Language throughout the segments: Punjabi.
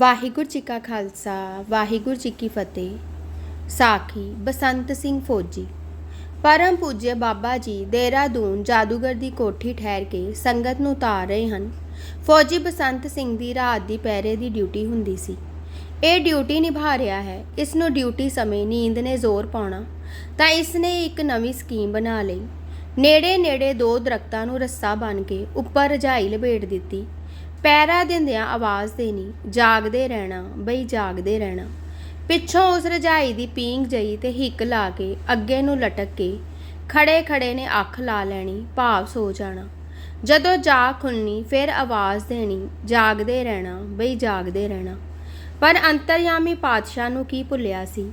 ਵਾਹਿਗੁਰੂ ਜੀ ਕਾ ਖਾਲਸਾ, ਵਾਹਿਗੁਰੂ ਜੀ ਕੀ ਫਤਿਹ। ਸਾਖੀ ਬਸੰਤ ਸਿੰਘ ਫੌਜੀ। ਪਰਮ ਪੂਜਯ ਬਾਬਾ ਜੀ ਦੇਹਰਾਦੂਨ ਜਾਦੂਗਰ ਦੀ ਕੋਠੀ ਠਹਿਰ ਕੇ ਸੰਗਤ ਨੂੰ ਉਤਾਰ ਰਹੇ ਹਨ। ਫੌਜੀ ਬਸੰਤ ਸਿੰਘ ਦੀ ਰਾਤ ਦੀ ਪਹਿਰੇ ਦੀ ਡਿਊਟੀ ਹੁੰਦੀ ਸੀ। ਇਹ ਡਿਊਟੀ ਨਿਭਾ ਰਿਹਾ ਹੈ, ਇਸ ਨੂੰ ਡਿਊਟੀ ਸਮੇਂ ਨੀਂਦ ਨੇ ਜ਼ੋਰ ਪਾਉਣਾ। ਤਾਂ ਇਸ ਨੇ ਇੱਕ ਨਵੀਂ ਸਕੀਮ ਬਣਾ ਲਈ। ਨੇੜੇ ਨੇੜੇ ਦੋ ਦਰਖਤਾਂ ਨੂੰ ਰੱਸਾ ਬਨ ਕੇ ਉੱਪਰ ਰਜਾਈ ਲਪੇਟ ਦਿੱਤੀ। ਪੈਰਾ ਦਿੰਦਿਆਂ ਆਵਾਜ਼ ਦੇਣੀ, ਜਾਗਦੇ ਰਹਿਣਾ, ਬਈ ਜਾਗਦੇ ਰਹਿਣਾ। ਪਿੱਛੋਂ ਉਸ ਰਜਾਈ ਦੀ ਪੀਂਗ ਜਈ ਤੇ ਹਿੱਕ ਲਾ ਕੇ ਅੱਗੇ ਨੂੰ ਲਟਕ ਕੇ ਖੜੇ ਖੜੇ ਨੇ ਅੱਖ ਲਾ ਲੈਣੀ, ਭਾਵ ਸੋ ਜਾਣਾ। ਜਦੋਂ ਜਾਗ ਖੁੱਲਣੀ ਫਿਰ ਆਵਾਜ਼ ਦੇਣੀ, ਜਾਗਦੇ ਰਹਿਣਾ, ਬਈ ਜਾਗਦੇ ਰਹਿਣਾ। ਪਰ ਅੰਤਰਯਾਮੀ ਪਾਤਸ਼ਾਹ ਨੂੰ ਕੀ ਭੁੱਲਿਆ ਸੀ?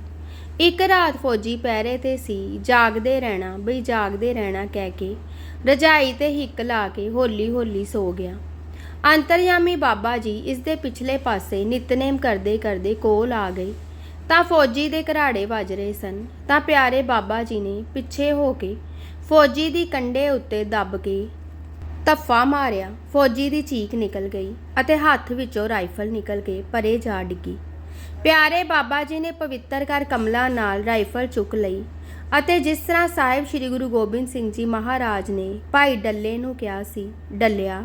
ਇੱਕ ਰਾਤ ਫੌਜੀ ਪਹਿਰੇ ਤੇ ਸੀ, ਜਾਗਦੇ ਰਹਿਣਾ, ਬਈ ਜਾਗਦੇ ਰਹਿਣਾ ਕਹਿ ਕੇ ਰਜਾਈ ਤੇ ਹਿੱਕ ਲਾ ਕੇ ਹੌਲੀ ਹੌਲੀ ਸੋ ਗਿਆ। ਅੰਤਰਯਾਮੀ ਬਾਬਾ ਜੀ ਇਸ ਦੇ ਪਿਛਲੇ ਪਾਸੇ ਨਿਤਨੇਮ ਕਰਦੇ ਕਰਦੇ ਕੋਲ ਆ ਗਏ। ਤਾਂ ਫੌਜੀ ਦੇ ਘਰਾੜੇ ਵੱਜ ਰਹੇ ਸਨ। ਤਾਂ ਪਿਆਰੇ ਬਾਬਾ ਜੀ ਨੇ ਪਿੱਛੇ ਹੋ ਕੇ ਫੌਜੀ ਦੀ ਕੰਡੇ ਉੱਤੇ ਦੱਬ ਕੇ ਧੱਫਾ ਮਾਰਿਆ। ਫੌਜੀ ਦੀ ਚੀਕ ਨਿਕਲ ਗਈ ਅਤੇ ਹੱਥ ਵਿੱਚੋਂ ਰਾਈਫਲ ਨਿਕਲ ਕੇ ਪਰੇ ਜਾ ਡਿੱਗੀ। ਪਿਆਰੇ ਬਾਬਾ ਜੀ ਨੇ ਪਵਿੱਤਰ ਕਰ ਕਮਲਾ ਨਾਲ ਰਾਈਫਲ ਚੁੱਕ ਲਈ ਅਤੇ ਜਿਸ ਤਰ੍ਹਾਂ ਸਾਹਿਬ ਸ੍ਰੀ ਗੁਰੂ ਗੋਬਿੰਦ ਸਿੰਘ ਜੀ ਮਹਾਰਾਜ ਨੇ ਭਾਈ ਡੱਲੇ ਨੂੰ ਕਿਹਾ ਸੀ, ਡੱਲਿਆ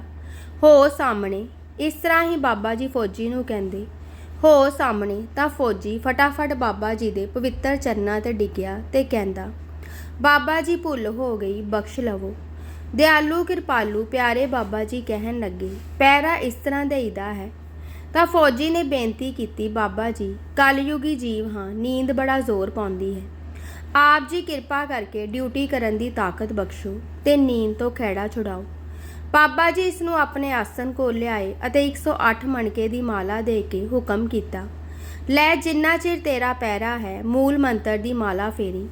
ਹੋ ਸਾਹਮਣੇ। ਇਸ ਤਰ੍ਹਾਂ ਹੀ ਬਾਬਾ ਜੀ ਫੌਜੀ ਨੂੰ ਕਹਿੰਦੇ, ਹੋ ਸਾਹਮਣੇ ਤਾਂ ਫੌਜੀ ਫਟਾਫਟ ਬਾਬਾ ਜੀ ਦੇ ਪਵਿੱਤਰ ਚਰਨਾਂ ਤੇ ਡਿੱਗਿਆ ਤੇ ਕਹਿੰਦਾ, ਬਾਬਾ ਜੀ ਭੁੱਲ ਹੋ ਗਈ, ਬਖਸ਼ ਲਵੋ। ਦਿਆਲੂ, ਕਿਰਪਾਲੂ, ਪਿਆਰੇ ਬਾਬਾ ਜੀ ਕਹਿਣ ਲੱਗੇ, ਪੈਰਾ ਇਸ ਤਰ੍ਹਾਂ ਦੇਈਦਾ ਹੈ। ਤਾਂ ਫੌਜੀ ਨੇ ਬੇਨਤੀ ਕੀਤੀ, ਬਾਬਾ ਜੀ, ਕਲਯੁਗੀ ਜੀਵ ਹਾਂ, ਨੀਂਦ ਬੜਾ ਜ਼ੋਰ ਪਾਉਂਦੀ ਹੈ। ਆਪ ਜੀ ਕਿਰਪਾ ਕਰਕੇ ਡਿਊਟੀ ਕਰਨ ਦੀ ਤਾਕਤ ਬਖਸ਼ੋ ਤੇ ਨੀਂਦ ਤੋਂ ਖਹਿੜਾ ਛੁਡਾਓ। ਬਾਬਾ ਜੀ ਇਸ ਨੂੰ ਆਪਣੇ ਆਸਨ ਕੋਲ ਲਿਆਏ ਅਤੇ 108 ਮਣਕੇ ਦੀ ਮਾਲਾ ਦੇ ਕੇ ਹੁਕਮ ਕੀਤਾ। ਲੈ ਜਿੰਨਾ ਚਿਰ ਤੇਰਾ ਪੈਰਾ ਹੈ, ਮੂਲ ਮੰਤਰ ਦੀ ਮਾਲਾ ਫੇਰੀ,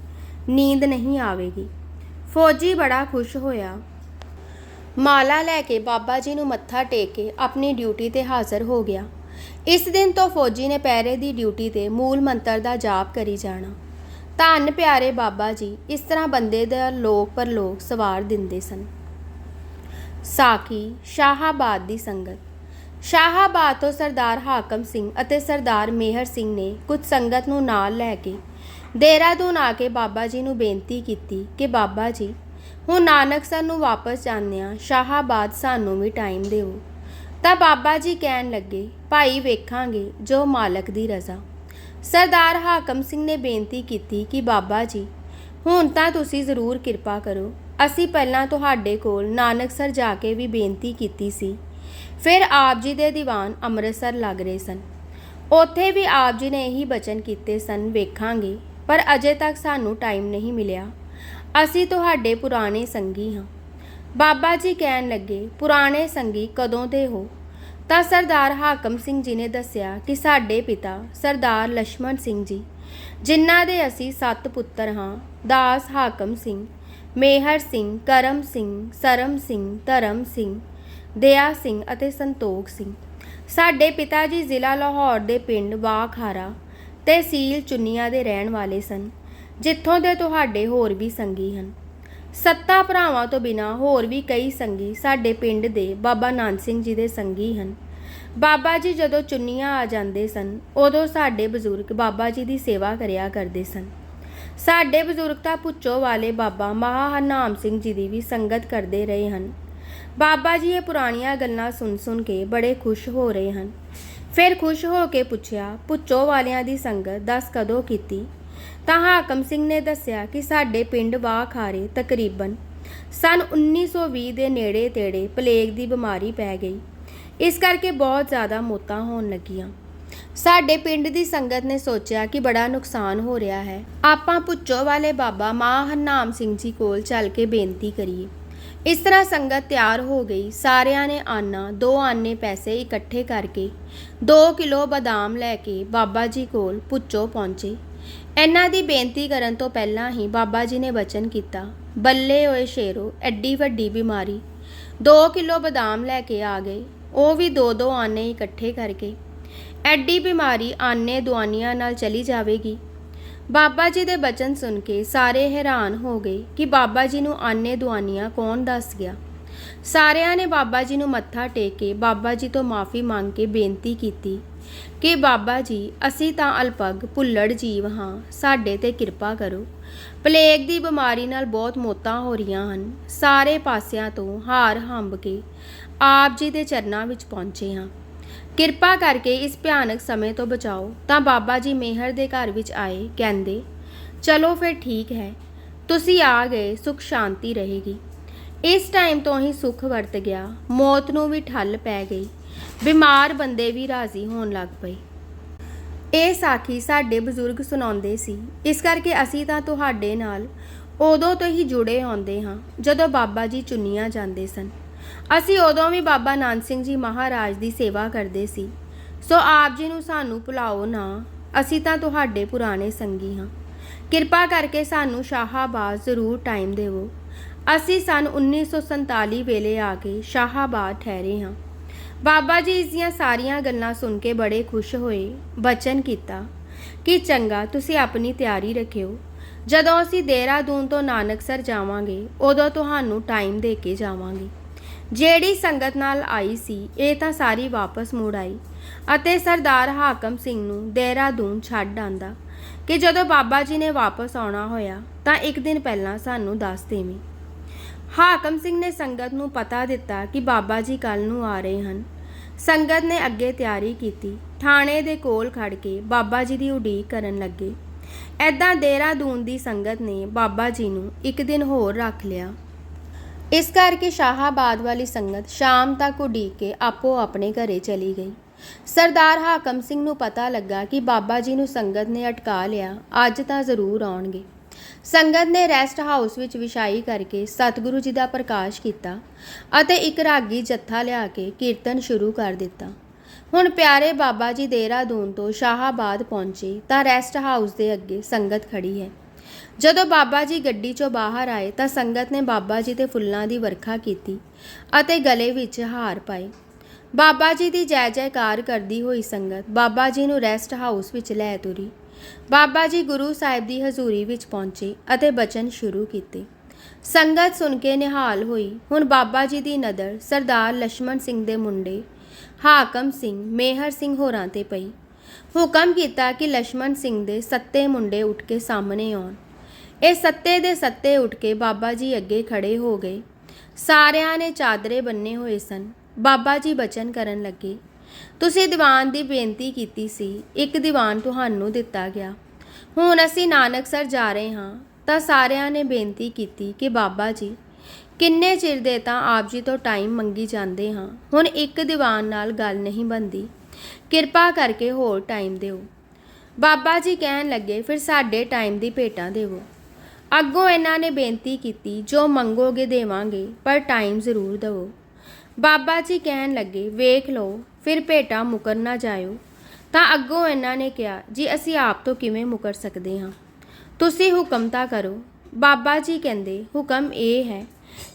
ਨੀਂਦ ਨਹੀਂ ਆਵੇਗੀ। ਫੌਜੀ ਬੜਾ ਖੁਸ਼ ਹੋਇਆ। ਮਾਲਾ ਲੈ ਕੇ ਬਾਬਾ ਜੀ ਨੂੰ ਮੱਥਾ ਟੇਕ ਕੇ ਆਪਣੀ ਡਿਊਟੀ ਤੇ ਹਾਜ਼ਰ ਹੋ ਗਿਆ। ਇਸ ਦਿਨ ਤੋਂ ਫੌਜੀ ਨੇ ਪੈਰੇ ਦੀ ਡਿਊਟੀ ਤੇ ਮੂਲ ਮੰਤਰ ਦਾ ਜਾਪ ਕਰੀ ਜਾਣਾ। ਧੰਨ ਪਿਆਰੇ ਬਾਬਾ ਜੀ, ਇਸ ਤਰ੍ਹਾਂ ਬੰਦੇ ਦਾ ਲੋਕ ਪਰ ਲੋਕ ਸਵਾਰ ਦਿੰਦੇ ਸਨ। ਸਾਖੀ ਸ਼ਾਹਾਬਾਦ ਦੀ ਸੰਗਤ। ਸ਼ਾਹਾਬਾਦ ਤੋਂ ਸਰਦਾਰ ਹਾਕਮ ਸਿੰਘ ਅਤੇ ਸਰਦਾਰ ਮੇਹਰ ਸਿੰਘ ਨੇ ਕੁਝ ਸੰਗਤ ਨੂੰ ਨਾਲ ਲੈ ਕੇ ਦੇਹਰਾਦੂਨ ਆ ਕੇ ਬਾਬਾ ਜੀ ਨੂੰ ਬੇਨਤੀ ਕੀਤੀ ਕਿ ਬਾਬਾ ਜੀ, ਹੁਣ ਨਾਨਕਸਰ ਨੂੰ ਵਾਪਸ ਜਾਂਦੇ ਜਾਂਦਿਆਂ ਸ਼ਾਹਾਬਾਦ ਸਾਨੂੰ ਵੀ ਟਾਈਮ ਦਿਓ। ਤਾਂ ਬਾਬਾ ਜੀ ਕਹਿਣ ਲੱਗੇ, ਭਾਈ ਵੇਖਾਂਗੇ ਜੋ ਮਾਲਕ ਦੀ ਰਜ਼ਾ। ਸਰਦਾਰ ਹਾਕਮ ਸਿੰਘ ਨੇ ਬੇਨਤੀ ਕੀਤੀ ਕਿ ਬਾਬਾ ਜੀ, ਹੁਣ ਤਾਂ ਤੁਸੀਂ ਜ਼ਰੂਰ ਕਿਰਪਾ ਕਰੋ ਅਸੀਂ ਪਹਿਲਾਂ ਤੁਹਾਡੇ ਕੋਲ ਨਾਨਕ ਸਰ ਜਾ ਕੇ ਵੀ ਬੇਨਤੀ ਕੀਤੀ ਸੀ। ਫਿਰ ਆਪ ਜੀ ਦੇ ਦੀਵਾਨ ਅੰਮ੍ਰਿਤਸਰ ਲੱਗ ਰਹੇ ਸਨ। ਉੱਥੇ ਵੀ ਆਪ ਜੀ ਨੇ ਇਹੀ ਬਚਨ ਕੀਤੇ ਸਨ, ਵੇਖਾਂਗੇ, ਪਰ ਅਜੇ ਤੱਕ ਸਾਨੂੰ ਟਾਈਮ ਨਹੀਂ ਮਿਲਿਆ। ਅਸੀਂ ਤੁਹਾਡੇ ਪੁਰਾਣੇ ਸੰਗੀ ਹਾਂ। ਬਾਬਾ ਜੀ ਕਹਿਣ ਲੱਗੇ, ਪੁਰਾਣੇ ਸੰਗੀ ਕਦੋਂ ਦੇ ਹੋ? ਤਾਂ ਸਰਦਾਰ ਹਾਕਮ ਸਿੰਘ ਜੀ ਨੇ ਦੱਸਿਆ ਕਿ ਸਾਡੇ ਪਿਤਾ ਸਰਦਾਰ ਲక్ష్మణ ਸਿੰਘ ਜੀ, ਜਿਨ੍ਹਾਂ ਦੇ ਅਸੀਂ ਸੱਤ ਪੁੱਤਰ ਹਾਂ, ਦਾਸ ਹਾਕਮ ਸਿੰਘ ਮੇਹਰ ਸਿੰਘ, ਕਰਮ ਸਿੰਘ, ਸਰਮ ਸਿੰਘ, ਧਰਮ ਸਿੰਘ, ਦਇਆ ਸਿੰਘ ਅਤੇ ਸੰਤੋਖ ਸਿੰਘ। ਸਾਡੇ ਪਿਤਾ ਜੀ ਜ਼ਿਲ੍ਹਾ ਲਾਹੌਰ ਦੇ ਪਿੰਡ ਵਾਖਾਰਾ ਤਹਿਸੀਲ ਚੁੰਨੀਆਂ ਦੇ ਰਹਿਣ ਵਾਲੇ ਸਨ, ਜਿੱਥੋਂ ਦੇ ਤੁਹਾਡੇ ਹੋਰ ਵੀ ਸੰਗੀ ਹਨ। ਸੱਤਾ ਭਰਾਵਾਂ ਤੋਂ ਬਿਨਾ ਹੋਰ ਵੀ ਕਈ ਸੰਗੀ ਸਾਡੇ ਪਿੰਡ ਦੇ ਬਾਬਾ ਨਾਨਕ ਸਿੰਘ ਜੀ ਦੇ ਸੰਗੀ ਹਨ। ਬਾਬਾ ਜੀ ਜਦੋਂ ਚੁੰਨੀਆਂ ਆ ਜਾਂਦੇ ਸਨ, ਉਦੋਂ ਸਾਡੇ ਬਜ਼ੁਰਗ ਬਾਬਾ ਜੀ ਦੀ ਸੇਵਾ ਕਰਿਆ ਕਰਦੇ ਸਨ। ਸਾਡੇ ਬਜ਼ੁਰਗ ਤਾਂ ਪੁੱਚੋ ਵਾਲੇ ਬਾਬਾ ਮਹਾ ਹਰਨਾਮ ਸਿੰਘ ਜੀ ਦੀ ਵੀ ਸੰਗਤ ਕਰਦੇ ਰਹੇ ਹਨ। ਬਾਬਾ ਜੀ ਇਹ ਪੁਰਾਣੀਆਂ ਗੱਲਾਂ ਸੁਣ ਸੁਣ ਕੇ ਬੜੇ ਖੁਸ਼ ਹੋ ਰਹੇ ਹਨ। ਫਿਰ ਖੁਸ਼ ਹੋ ਕੇ ਪੁੱਛਿਆ ਪੁੱਚੋ ਵਾਲਿਆਂ ਦੀ ਸੰਗਤ ਦੱਸ ਕਦੋਂ ਕੀਤੀ? ਤਾਂ ਹਾਕਮ ਸਿੰਘ ਨੇ ਦੱਸਿਆ ਕਿ ਸਾਡੇ ਪਿੰਡ ਵਾਖਾਰੇ ਤਕਰੀਬਨ ਸਨ 1920 ਦੇ ਨੇੜੇ ਤੇੜੇ ਪਲੇਗ ਦੀ ਬਿਮਾਰੀ ਪੈ ਗਈ। ਇਸ ਕਰਕੇ ਬਹੁਤ ਜ਼ਿਆਦਾ ਮੌਤਾਂ ਹੋਣ ਲੱਗੀਆਂ। ਸਾਡੇ ਪਿੰਡ ਦੀ ਸੰਗਤ ਨੇ ਸੋਚਿਆ ਕਿ ਬੜਾ ਨੁਕਸਾਨ ਹੋ ਰਿਹਾ ਹੈ। ਆਪਾਂ ਪੁੱਚੋ ਵਾਲੇ ਬਾਬਾ ਮਾਂ ਹਰਨਾਮ ਸਿੰਘ ਜੀ ਕੋਲ ਚੱਲ ਕੇ ਬੇਨਤੀ ਕਰੀਏ। ਇਸ ਤਰ੍ਹਾਂ ਸੰਗਤ ਤਿਆਰ ਹੋ ਗਈ। ਸਾਰਿਆਂ ਨੇ ਆਨਾ, ਦੋ ਆਨੇ ਪੈਸੇ ਇਕੱਠੇ ਕਰਕੇ 2 ਕਿਲੋ ਬਦਾਮ ਲੈ ਕੇ ਬਾਬਾ ਜੀ ਕੋਲ ਪੁੱਚੋ ਪਹੁੰਚੇ। ਇਹਨਾਂ ਦੀ ਬੇਨਤੀ ਕਰਨ ਤੋਂ ਪਹਿਲਾਂ ਹੀ ਬਾਬਾ ਜੀ ਨੇ ਬਚਨ ਕੀਤਾ। ਬੱਲੇ ਓਏ ਸ਼ੇਰੋ, ਐਡੀ ਵੱਡੀ ਬਿਮਾਰੀ। 2 ਕਿਲੋ ਬਦਾਮ ਲੈ ਕੇ ਆ ਗਏ। ਉਹ ਵੀ ਦੋ ਦੋ ਆਨੇ ਇਕੱਠੇ ਕਰਕੇ ਐਡੀ ਬਿਮਾਰੀ ਆਨੇ ਦੁਆਨੀਆਂ ਨਾਲ ਚਲੀ ਜਾਵੇਗੀ। ਬਾਬਾ ਜੀ ਦੇ ਬਚਨ ਸੁਣ ਕੇ ਸਾਰੇ ਹੈਰਾਨ ਹੋ ਗਏ ਕਿ ਬਾਬਾ ਜੀ ਨੂੰ ਆਨੇ ਦੁਆਨੀਆਂ ਕੌਣ ਦੱਸ ਗਿਆ। ਸਾਰਿਆਂ ਨੇ ਬਾਬਾ ਜੀ ਨੂੰ ਮੱਥਾ ਟੇਕ ਕੇ ਬਾਬਾ ਜੀ ਤੋਂ ਮਾਫੀ ਮੰਗ ਕੇ ਬੇਨਤੀ ਕੀਤੀ ਕਿ ਬਾਬਾ ਜੀ, ਅਸੀਂ ਤਾਂ ਅਲਪਗ ਭੁੱਲੜ ਜੀਵ ਹਾਂ, ਸਾਡੇ ਤੇ ਕਿਰਪਾ ਕਰੋ। ਪਲੇਗ ਦੀ ਬਿਮਾਰੀ ਨਾਲ ਬਹੁਤ ਮੌਤਾਂ ਹੋ ਰਹੀਆਂ ਹਨ। ਸਾਰੇ ਪਾਸਿਆਂ ਤੋਂ ਹਾਰ ਹੰਬ ਕੇ ਆਪ ਜੀ ਦੇ ਚਰਨਾਂ ਵਿੱਚ ਪਹੁੰਚੇ ਹਾਂ। ਕਿਰਪਾ ਕਰਕੇ ਇਸ ਭਿਆਨਕ ਸਮੇਂ ਤੋਂ ਬਚਾਓ। ਤਾਂ ਬਾਬਾ ਜੀ ਮੇਹਰ ਦੇ ਘਰ ਵਿੱਚ ਆਏ, ਕਹਿੰਦੇ, ਚਲੋ ਫਿਰ ਠੀਕ ਹੈ। ਤੁਸੀਂ ਆ ਗਏ, ਸੁਖ ਸ਼ਾਂਤੀ ਰਹੇਗੀ। ਇਸ ਟਾਈਮ ਤੋਂ ਹੀ ਸੁਖ ਵਰਤ ਗਿਆ। ਮੌਤ ਨੂੰ ਵੀ ਠੱਲ ਪੈ ਗਈ। ਬਿਮਾਰ ਬੰਦੇ ਵੀ ਰਾਜ਼ੀ ਹੋਣ ਲੱਗ ਪਏ। ਇਹ ਸਾਖੀ ਸਾਡੇ ਬਜ਼ੁਰਗ ਸੁਣਾਉਂਦੇ ਸੀ। ਇਸ ਕਰਕੇ ਅਸੀਂ ਤਾਂ ਤੁਹਾਡੇ ਨਾਲ ਉਦੋਂ ਤੋਂ ਹੀ ਜੁੜੇ ਆਉਂਦੇ ਹਾਂ, ਜਦੋਂ ਬਾਬਾ ਜੀ ਚੁੰਨੀਆਂ ਜਾਂਦੇ ਸਨ। ਅਸੀਂ ਉਦੋਂ ਵੀ ਬਾਬਾ ਨਾਨਕ ਸਿੰਘ ਜੀ ਮਹਾਰਾਜ ਦੀ ਸੇਵਾ ਕਰਦੇ ਸੀ। ਸੋ ਆਪ ਜੀ ਨੂੰ ਸਾਨੂੰ ਭੁਲਾਓ ਨਾ, ਅਸੀਂ ਤਾਂ ਤੁਹਾਡੇ ਪੁਰਾਣੇ ਸੰਗੀ ਹਾਂ। ਕਿਰਪਾ ਕਰਕੇ ਸਾਨੂੰ ਸ਼ਾਹਾਬਾਦ ਜ਼ਰੂਰ ਟਾਈਮ ਦੇਵੋ। ਅਸੀਂ ਸਨ 1947 ਵੇਲੇ ਆ ਕੇ ਸ਼ਾਹਾਬਾਦ ਠਹਿਰੇ ਹਾਂ। ਬਾਬਾ ਜੀ ਇਸ ਦੀਆਂ ਸਾਰੀਆਂ ਗੱਲਾਂ ਸੁਣ ਕੇ ਬੜੇ ਖੁਸ਼ ਹੋਏ, ਬਚਨ ਕੀਤਾ, ਕਿ ਚੰਗਾ, ਤੁਸੀਂ ਆਪਣੀ ਤਿਆਰੀ ਰੱਖਿਓ। ਜਦੋਂ ਅਸੀਂ ਦੇਹਰਾਦੂਨ ਤੋਂ ਨਾਨਕਸਰ ਜਾਵਾਂਗੇ, ਉਦੋਂ ਤੁਹਾਨੂੰ ਟਾਈਮ ਦੇ ਕੇ ਜਾਵਾਂਗੇ। ਜਿਹੜੀ ਸੰਗਤ ਨਾਲ ਆਈ ਸੀ, ਇਹ ਤਾਂ ਸਾਰੀ ਵਾਪਸ ਮੁੜ ਆਈ ਅਤੇ ਸਰਦਾਰ ਹਾਕਮ ਸਿੰਘ ਨੂੰ ਦੇਹਰਾਦੂਨ ਛੱਡ ਆਂਦਾ ਕਿ ਜਦੋਂ ਬਾਬਾ ਜੀ ਨੇ ਵਾਪਸ ਆਉਣਾ ਹੋਇਆ, ਤਾਂ ਇੱਕ ਦਿਨ ਪਹਿਲਾਂ ਸਾਨੂੰ ਦੱਸ ਦੇਵੀਂ। ਹਾਕਮ ਸਿੰਘ ਨੇ ਸੰਗਤ ਨੂੰ ਪਤਾ ਦਿੱਤਾ ਕਿ ਬਾਬਾ ਜੀ ਕੱਲ ਨੂੰ ਆ ਰਹੇ ਹਨ। ਸੰਗਤ ਨੇ ਅੱਗੇ ਤਿਆਰੀ ਕੀਤੀ। ਥਾਣੇ ਦੇ ਕੋਲ ਖੜ ਕੇ ਬਾਬਾ ਜੀ ਦੀ ਉਡੀਕ ਕਰਨ ਲੱਗੇ। ਐਦਾਂ ਦੇਹਰਾਦੂਨ ਦੀ ਸੰਗਤ ਨੇ ਬਾਬਾ ਜੀ ਨੂੰ ਇੱਕ ਦਿਨ ਹੋਰ ਰੱਖ ਲਿਆ। ਇਸ ਕਰਕੇ ਸ਼ਾਹਾਬਾਦ ਵਾਲੀ ਸੰਗਤ ਸ਼ਾਮ ਤੱਕ ਉਡੀਕ ਕੇ ਆਪੋ ਆਪਣੇ ਘਰੇ ਚਲੀ ਗਈ। ਸਰਦਾਰ ਹਾਕਮ ਸਿੰਘ ਨੂੰ ਪਤਾ ਲੱਗਾ ਕਿ ਬਾਬਾ ਜੀ ਨੂੰ ਸੰਗਤ ਨੇ ਅਟਕਾ ਲਿਆ, ਅੱਜ ਤਾਂ ਜ਼ਰੂਰ ਆਉਣਗੇ। ਸੰਗਤ ਨੇ ਰੈਸਟ ਹਾਊਸ ਵਿੱਚ ਵਿਛਾਈ ਕਰਕੇ ਸਤਿਗੁਰੂ ਜੀ ਦਾ ਪ੍ਰਕਾਸ਼ ਕੀਤਾ ਅਤੇ ਇੱਕ ਰਾਗੀ ਜੱਥਾ ਲਿਆ ਕੇ ਕੀਰਤਨ ਸ਼ੁਰੂ ਕਰ ਦਿੱਤਾ। ਹੁਣ ਪਿਆਰੇ ਬਾਬਾ ਜੀ ਦੇਹਰਾਦੂਨ ਤੋਂ ਸ਼ਾਹਾਬਾਦ ਪਹੁੰਚੇ ਤਾਂ ਰੈਸਟ ਹਾਊਸ ਦੇ ਅੱਗੇ ਸੰਗਤ ਖੜੀ ਹੈ। ਜਦੋਂ ਬਾਬਾ ਜੀ ਗੱਡੀ 'ਚੋਂ ਬਾਹਰ ਆਏ ਤਾਂ ਸੰਗਤ ਨੇ ਬਾਬਾ ਜੀ ਤੇ ਫੁੱਲਾਂ ਦੀ ਵਰਖਾ ਕੀਤੀ ਅਤੇ ਗਲੇ ਵਿੱਚ ਹਾਰ ਪਾਏ ਬਾਬਾ ਜੀ ਦੀ ਜੈ ਜੈਕਾਰ ਕਰਦੀ ਹੋਈ ਸੰਗਤ ਬਾਬਾ ਜੀ ਨੂੰ ਰੈਸਟ ਹਾਊਸ ਵਿੱਚ ਲੈ ਤੁਰੀ। ਬਾਬਾ ਜੀ ਗੁਰੂ ਸਾਹਿਬ ਦੀ ਹਜ਼ੂਰੀ ਵਿੱਚ ਪਹੁੰਚੇ ਅਤੇ ਬਚਨ ਸ਼ੁਰੂ ਕੀਤੇ। ਸੰਗਤ ਸੁਣ ਕੇ ਨਿਹਾਲ ਹੋਈ। ਹੁਣ ਬਾਬਾ ਜੀ ਦੀ ਨਦਰ ਸਰਦਾਰ ਲక్ష్మణ ਸਿੰਘ ਦੇ ਮੁੰਡੇ, ਹਾਕਮ ਸਿੰਘ, ਮੇਹਰ ਸਿੰਘ ਹੋਰਾਂ ਤੇ ਪਈ। ਹੁਕਮ ਕੀਤਾ ਕਿ ਲక్ష్మణ ਸਿੰਘ ਦੇ ਸੱਤੇ ਮੁੰਡੇ ਉੱਠ ਕੇ ਸਾਹਮਣੇ ਆਉਣ। ਇਹ ਸੱਤੇ ਦੇ ਸੱਤੇ ਉੱਠ ਕੇ ਬਾਬਾ ਜੀ ਅੱਗੇ ਖੜੇ ਹੋ ਗਏ। ਸਾਰਿਆਂ ਨੇ ਚਾਦਰੇ ਬੰਨੇ ਹੋਏ ਸਨ। ਬਾਬਾ ਜੀ ਬਚਨ ਕਰਨ ਲੱਗੇ। ਤੁਸੀਂ ਦੀਵਾਨ ਦੀ ਬੇਨਤੀ ਕੀਤੀ ਸੀ। ਇੱਕ ਦੀਵਾਨ ਤੁਹਾਨੂੰ ਦਿੱਤਾ ਗਿਆ। ਹੁਣ ਅਸੀਂ ਨਾਨਕਸਰ ਜਾ ਰਹੇ ਹਾਂ। ਤਾਂ ਸਾਰਿਆਂ ਨੇ ਬੇਨਤੀ ਕੀਤੀ ਕਿ ਬਾਬਾ ਜੀ, ਕਿੰਨੇ ਚਿਰ ਦੇ ਤਾਂ ਆਪ ਜੀ ਤੋਂ ਟਾਈਮ ਮੰਗੀ ਜਾਂਦੇ ਹਾਂ। ਹੁਣ ਇੱਕ ਦੀਵਾਨ ਨਾਲ ਗੱਲ ਨਹੀਂ ਬੰਦੀ ਕਿਰਪਾ ਕਰਕੇ ਹੋਰ ਟਾਈਮ ਦਿਓ। ਬਾਬਾ ਜੀ ਕਹਿਣ ਲੱਗੇ, ਫਿਰ ਸਾਡੇ ਟਾਈਮ ਦੀ ਭੇਟਾਂ ਦੇਵੋ। ਅੱਗੋਂ ਇਹਨਾਂ ਨੇ ਬੇਨਤੀ ਕੀਤੀ, ਜੋ ਮੰਗੋਗੇ ਦੇਵਾਂਗੇ, ਪਰ ਟਾਈਮ ਜ਼ਰੂਰ ਦਿਵੋ। ਬਾਬਾ ਜੀ ਕਹਿਣ ਲੱਗੇ, ਵੇਖ ਲਓ, ਫਿਰ ਭੇਟਾ ਮੁਕਰ ਨਾ ਜਾਇਓ। ਤਾਂ ਅੱਗੋਂ ਇਹਨਾਂ ਨੇ ਕਿਹਾ, ਜੀ, ਅਸੀਂ ਆਪ ਤੋਂ ਕਿਵੇਂ ਮੁਕਰ ਸਕਦੇ ਹਾਂ? ਤੁਸੀਂ ਹੁਕਮ ਤਾਂ ਕਰੋ। ਬਾਬਾ ਜੀ ਕਹਿੰਦੇ, ਹੁਕਮ ਇਹ ਹੈ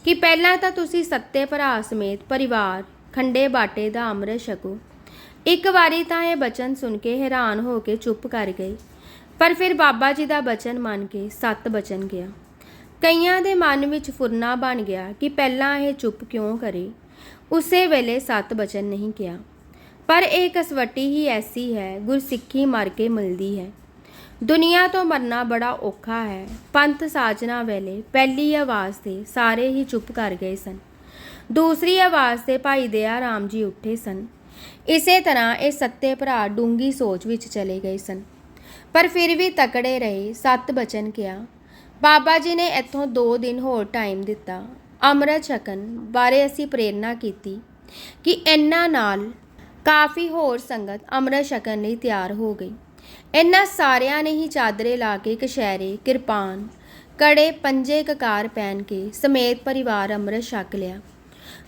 ਕਿ ਪਹਿਲਾਂ ਤਾਂ ਤੁਸੀਂ ਸੱਤੇ ਭਰਾ ਸਮੇਤ ਪਰਿਵਾਰ, ਖੰਡੇ ਬਾਟੇ ਦਾ ਅੰਮ੍ਰਿਤ ਛਕੋ। ਇੱਕ ਵਾਰੀ ਤਾਂ ਇਹ ਬਚਨ ਸੁਣ ਕੇ ਹੈਰਾਨ ਹੋ ਕੇ ਚੁੱਪ ਕਰ ਗਏ। ਪਰ ਫਿਰ ਬਾਬਾ ਜੀ ਦਾ ਬਚਨ ਮੰਨ ਕੇ ਸੱਤ ਬਚਨ ਗਿਆ। ਕਈਆਂ ਦੇ ਮਨ ਵਿੱਚ ਫੁਰਨਾ ਬਣ ਗਿਆ ਕਿ ਪਹਿਲਾਂ ਇਹ ਚੁੱਪ ਕਿਉਂ ਕਰੇ। ਉਸੇ ਵੇਲੇ ਸੱਤ ਬਚਨ ਨਹੀਂ ਕਿਹਾ। ਪਰ ਇਹ ਕਸਵੱਟੀ ਹੀ ਐਸੀ ਹੈ ਗੁਰਸਿੱਖੀ ਮਰ ਕੇ ਮਿਲਦੀ ਹੈ। ਦੁਨੀਆ ਤੋਂ ਮਰਨਾ ਬੜਾ ਔਖਾ ਹੈ। ਪੰਥ ਸਾਜਨਾ ਵੇਲੇ ਪਹਿਲੀ ਆਵਾਜ਼ ਤੇ ਸਾਰੇ ਹੀ ਚੁੱਪ ਕਰ ਗਏ ਸਨ। ਦੂਸਰੀ ਆਵਾਜ਼ ਤੇ ਭਾਈ ਦਇਆ ਰਾਮ ਜੀ ਉੱਠੇ ਸਨ। ਇਸੇ ਤਰ੍ਹਾਂ ਇਹ ਸੱਤੇ ਭਰਾ ਡੂੰਗੀ ਸੋਚ ਵਿੱਚ ਚਲੇ ਗਏ ਸਨ। ਪਰ ਫਿਰ ਵੀ ਤਕੜੇ ਰਹੇ, ਸੱਤ ਬਚਨ ਕਿਹਾ। ਬਾਬਾ ਜੀ ਨੇ ਇੱਥੋਂ 2 ਦਿਨ ਹੋਰ ਟਾਈਮ ਦਿੱਤਾ। ਅੰਮ੍ਰਿਤ ਛਕਣ ਬਾਰੇ ਅਸੀਂ ਪ੍ਰੇਰਣਾ ਕੀਤੀ ਕਿ ਇਹਨਾਂ ਨਾਲ ਕਾਫੀ ਹੋਰ ਸੰਗਤ ਅੰਮ੍ਰਿਤ ਛਕਣ ਲਈ ਤਿਆਰ ਹੋ ਗਈ। ਇਹਨਾਂ ਸਾਰਿਆਂ ਨੇ ਹੀ ਚਾਦਰੇ ਲਾ ਕੇ ਕਸ਼ਹਿਰੇ, ਕਿਰਪਾਨ, ਕੜੇ ਪੰਜੇ ਕਕਾਰ ਪਹਿਨ ਕੇ ਸਮੇਤ ਪਰਿਵਾਰ ਅੰਮ੍ਰਿਤ ਛਕ ਲਿਆ।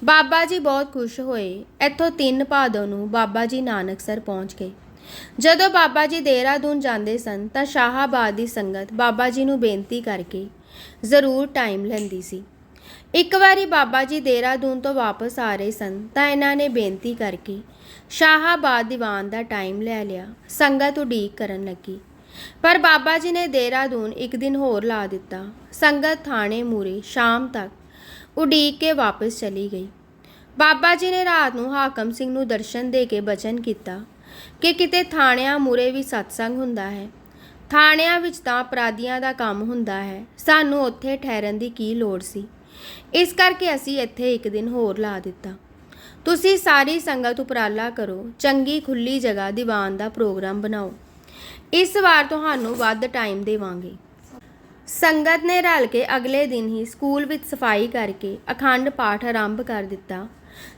ਬਾਬਾ ਜੀ ਬਹੁਤ ਖੁਸ਼ ਹੋਏ। ਇੱਥੋਂ ਤਿੰਨ ਭਾਦੋਂ ਨੂੰ ਬਾਬਾ ਜੀ ਨਾਨਕਸਰ ਪਹੁੰਚ ਗਏ। ਜਦੋਂ ਬਾਬਾ ਜੀ ਦੇਹਰਾਦੂਨ ਜਾਂਦੇ ਸਨ ਤਾਂ ਸ਼ਾਹਾਬਾਦ ਦੀ ਸੰਗਤ ਬਾਬਾ ਜੀ ਨੂੰ ਬੇਨਤੀ ਕਰਕੇ ਜ਼ਰੂਰ ਟਾਈਮ ਲੈਂਦੀ ਸੀ। ਇੱਕ ਵਾਰੀ ਬਾਬਾ ਜੀ ਦੇਹਰਾਦੂਨ ਤੋਂ ਵਾਪਸ ਆ ਰਹੇ ਸਨ ਤਾਂ ਇਹਨਾਂ ਨੇ ਬੇਨਤੀ ਕਰਕੇ ਸ਼ਾਹਾਬਾਦ ਦੀਵਾਨ ਦਾ ਟਾਈਮ ਲੈ ਲਿਆ। ਸੰਗਤ ਉਡੀਕ ਕਰਨ ਲੱਗੀ। ਪਰ ਬਾਬਾ ਜੀ ਨੇ ਦੇਹਰਾਦੂਨ ਇੱਕ ਦਿਨ ਹੋਰ ਲਾ ਦਿੱਤਾ। ਸੰਗਤ ਥਾਣੇ ਮੂਰੇ ਸ਼ਾਮ ਤੱਕ ਉਡੀਕ ਕੇ ਵਾਪਸ ਚਲੀ ਗਈ। ਬਾਬਾ ਜੀ ਨੇ ਰਾਤ ਨੂੰ ਹਾਕਮ ਸਿੰਘ ਨੂੰ ਦਰਸ਼ਨ ਦੇ ਕੇ ਬਚਨ ਕੀਤਾ। ਕਿ ਕਿਤੇ ਥਾਣਿਆਂ ਮੂਰੇ ਵੀ ਸਤਸੰਗ ਹੁੰਦਾ ਹੈ। ਥਾਣਿਆਂ ਵਿੱਚ ਤਾਂ ਅਪਰਾਧੀਆਂ ਦਾ ਕੰਮ ਹੁੰਦਾ ਹੈ। ਸਾਨੂੰ ਉੱਥੇ ਠਹਿਰਨ ਦੀ ਕੀ ਲੋੜ ਸੀ? ਇਸ ਕਰਕੇ ਅਸੀਂ ਇੱਥੇ ਇੱਕ ਦਿਨ ਹੋਰ ਲਾ ਦਿੱਤਾ। ਤੁਸੀਂ ਸਾਰੀ ਸੰਗਤ ਉਪਰਾਲਾ ਕਰੋ। ਚੰਗੀ ਖੁੱਲੀ ਜਗ੍ਹਾ ਦੀਵਾਨ ਦਾ ਪ੍ਰੋਗਰਾਮ ਬਣਾਓ। ਇਸ ਵਾਰ ਤੁਹਾਨੂੰ ਵੱਧ ਟਾਈਮ ਦੇਵਾਂਗੇ। ਸੰਗਤ ਨੇ ਰਲ ਕੇ ਅਗਲੇ ਦਿਨ ਹੀ ਸਕੂਲ ਵਿੱਚ ਸਫ਼ਾਈ ਕਰਕੇ ਅਖੰਡ ਪਾਠ ਆਰੰਭ ਕਰ ਦਿੱਤਾ।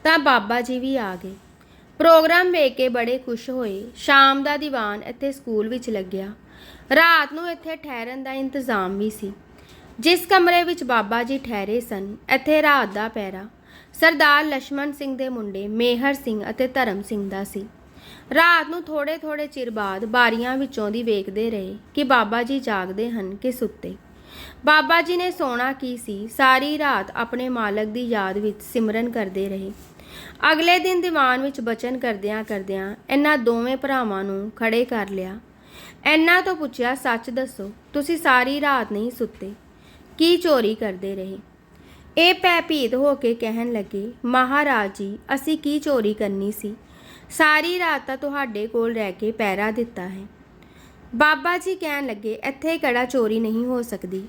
ਤਾਂ ਬਾਬਾ ਜੀ ਵੀ ਆ ਗਏ। ਪ੍ਰੋਗਰਾਮ ਵੇਖ ਕੇ ਬੜੇ ਖੁਸ਼ ਹੋਏ। ਸ਼ਾਮ ਦਾ ਦੀਵਾਨ ਇੱਥੇ ਸਕੂਲ ਵਿੱਚ ਲੱਗਿਆ। ਰਾਤ ਨੂੰ ਇੱਥੇ ਠਹਿਰਨ ਦਾ ਇੰਤਜ਼ਾਮ ਵੀ ਸੀ। ਜਿਸ ਕਮਰੇ ਵਿੱਚ ਬਾਬਾ ਜੀ ਠਹਿਰੇ ਸਨ, ਇੱਥੇ ਰਾਤ ਦਾ ਪੈਰਾ ਸਰਦਾਰ ਲక్ష్మణ ਸਿੰਘ ਦੇ ਮੁੰਡੇ ਮੇਹਰ ਸਿੰਘ ਅਤੇ ਧਰਮ ਸਿੰਘ ਦਾ ਸੀ। ਰਾਤ ਨੂੰ ਥੋੜੇ ਥੋੜੇ ਚਿਰ ਬਾਅਦ ਬਾਰੀਆਂ ਵਿੱਚੋਂ ਦੀ ਵੇਖਦੇ ਰਹੇ ਕਿ ਬਾਬਾ ਜੀ ਜਾਗਦੇ ਹਨ ਕਿ ਸੁੱਤੇ। ਬਾਬਾ ਜੀ ਨੇ ਸੋਣਾ ਕੀ ਸੀ? ਸਾਰੀ ਰਾਤ ਆਪਣੇ ਮਾਲਕ ਦੀ ਯਾਦ ਵਿੱਚ ਸਿਮਰਨ ਕਰਦੇ ਰਹੇ। ਅਗਲੇ ਦਿਨ ਦੀਵਾਨ ਵਿੱਚ ਬਚਨ ਕਰਦਿਆਂ ਕਰਦਿਆਂ ਇਹਨਾਂ ਦੋਵੇਂ ਭਰਾਵਾਂ ਨੂੰ ਖੜੇ ਕਰ ਲਿਆ। ਇਹਨਾਂ ਤੋਂ ਪੁੱਛਿਆ, ਸੱਚ ਦੱਸੋ, ਤੁਸੀਂ ਸਾਰੀ ਰਾਤ ਨਹੀਂ ਸੁੱਤੇ? ਕੀ ਚੋਰੀ ਕਰਦੇ ਰਹੇ? ਇਹ ਭੈਭੀਤ ਹੋ ਕੇ ਕਹਿਣ ਲੱਗੇ, ਮਹਾਰਾਜ ਜੀ, ਅਸੀਂ ਕੀ ਚੋਰੀ ਕਰਨੀ ਸੀ? ਸਾਰੀ ਰਾਤ ਤਾਂ ਤੁਹਾਡੇ ਕੋਲ ਰਹਿ ਕੇ ਪਹਿਰਾ ਦਿੱਤਾ ਹੈ। ਬਾਬਾ ਜੀ ਕਹਿਣ ਲੱਗੇ, ਇੱਥੇ ਕਿਹੜਾ ਚੋਰੀ ਨਹੀਂ ਹੋ ਸਕਦੀ?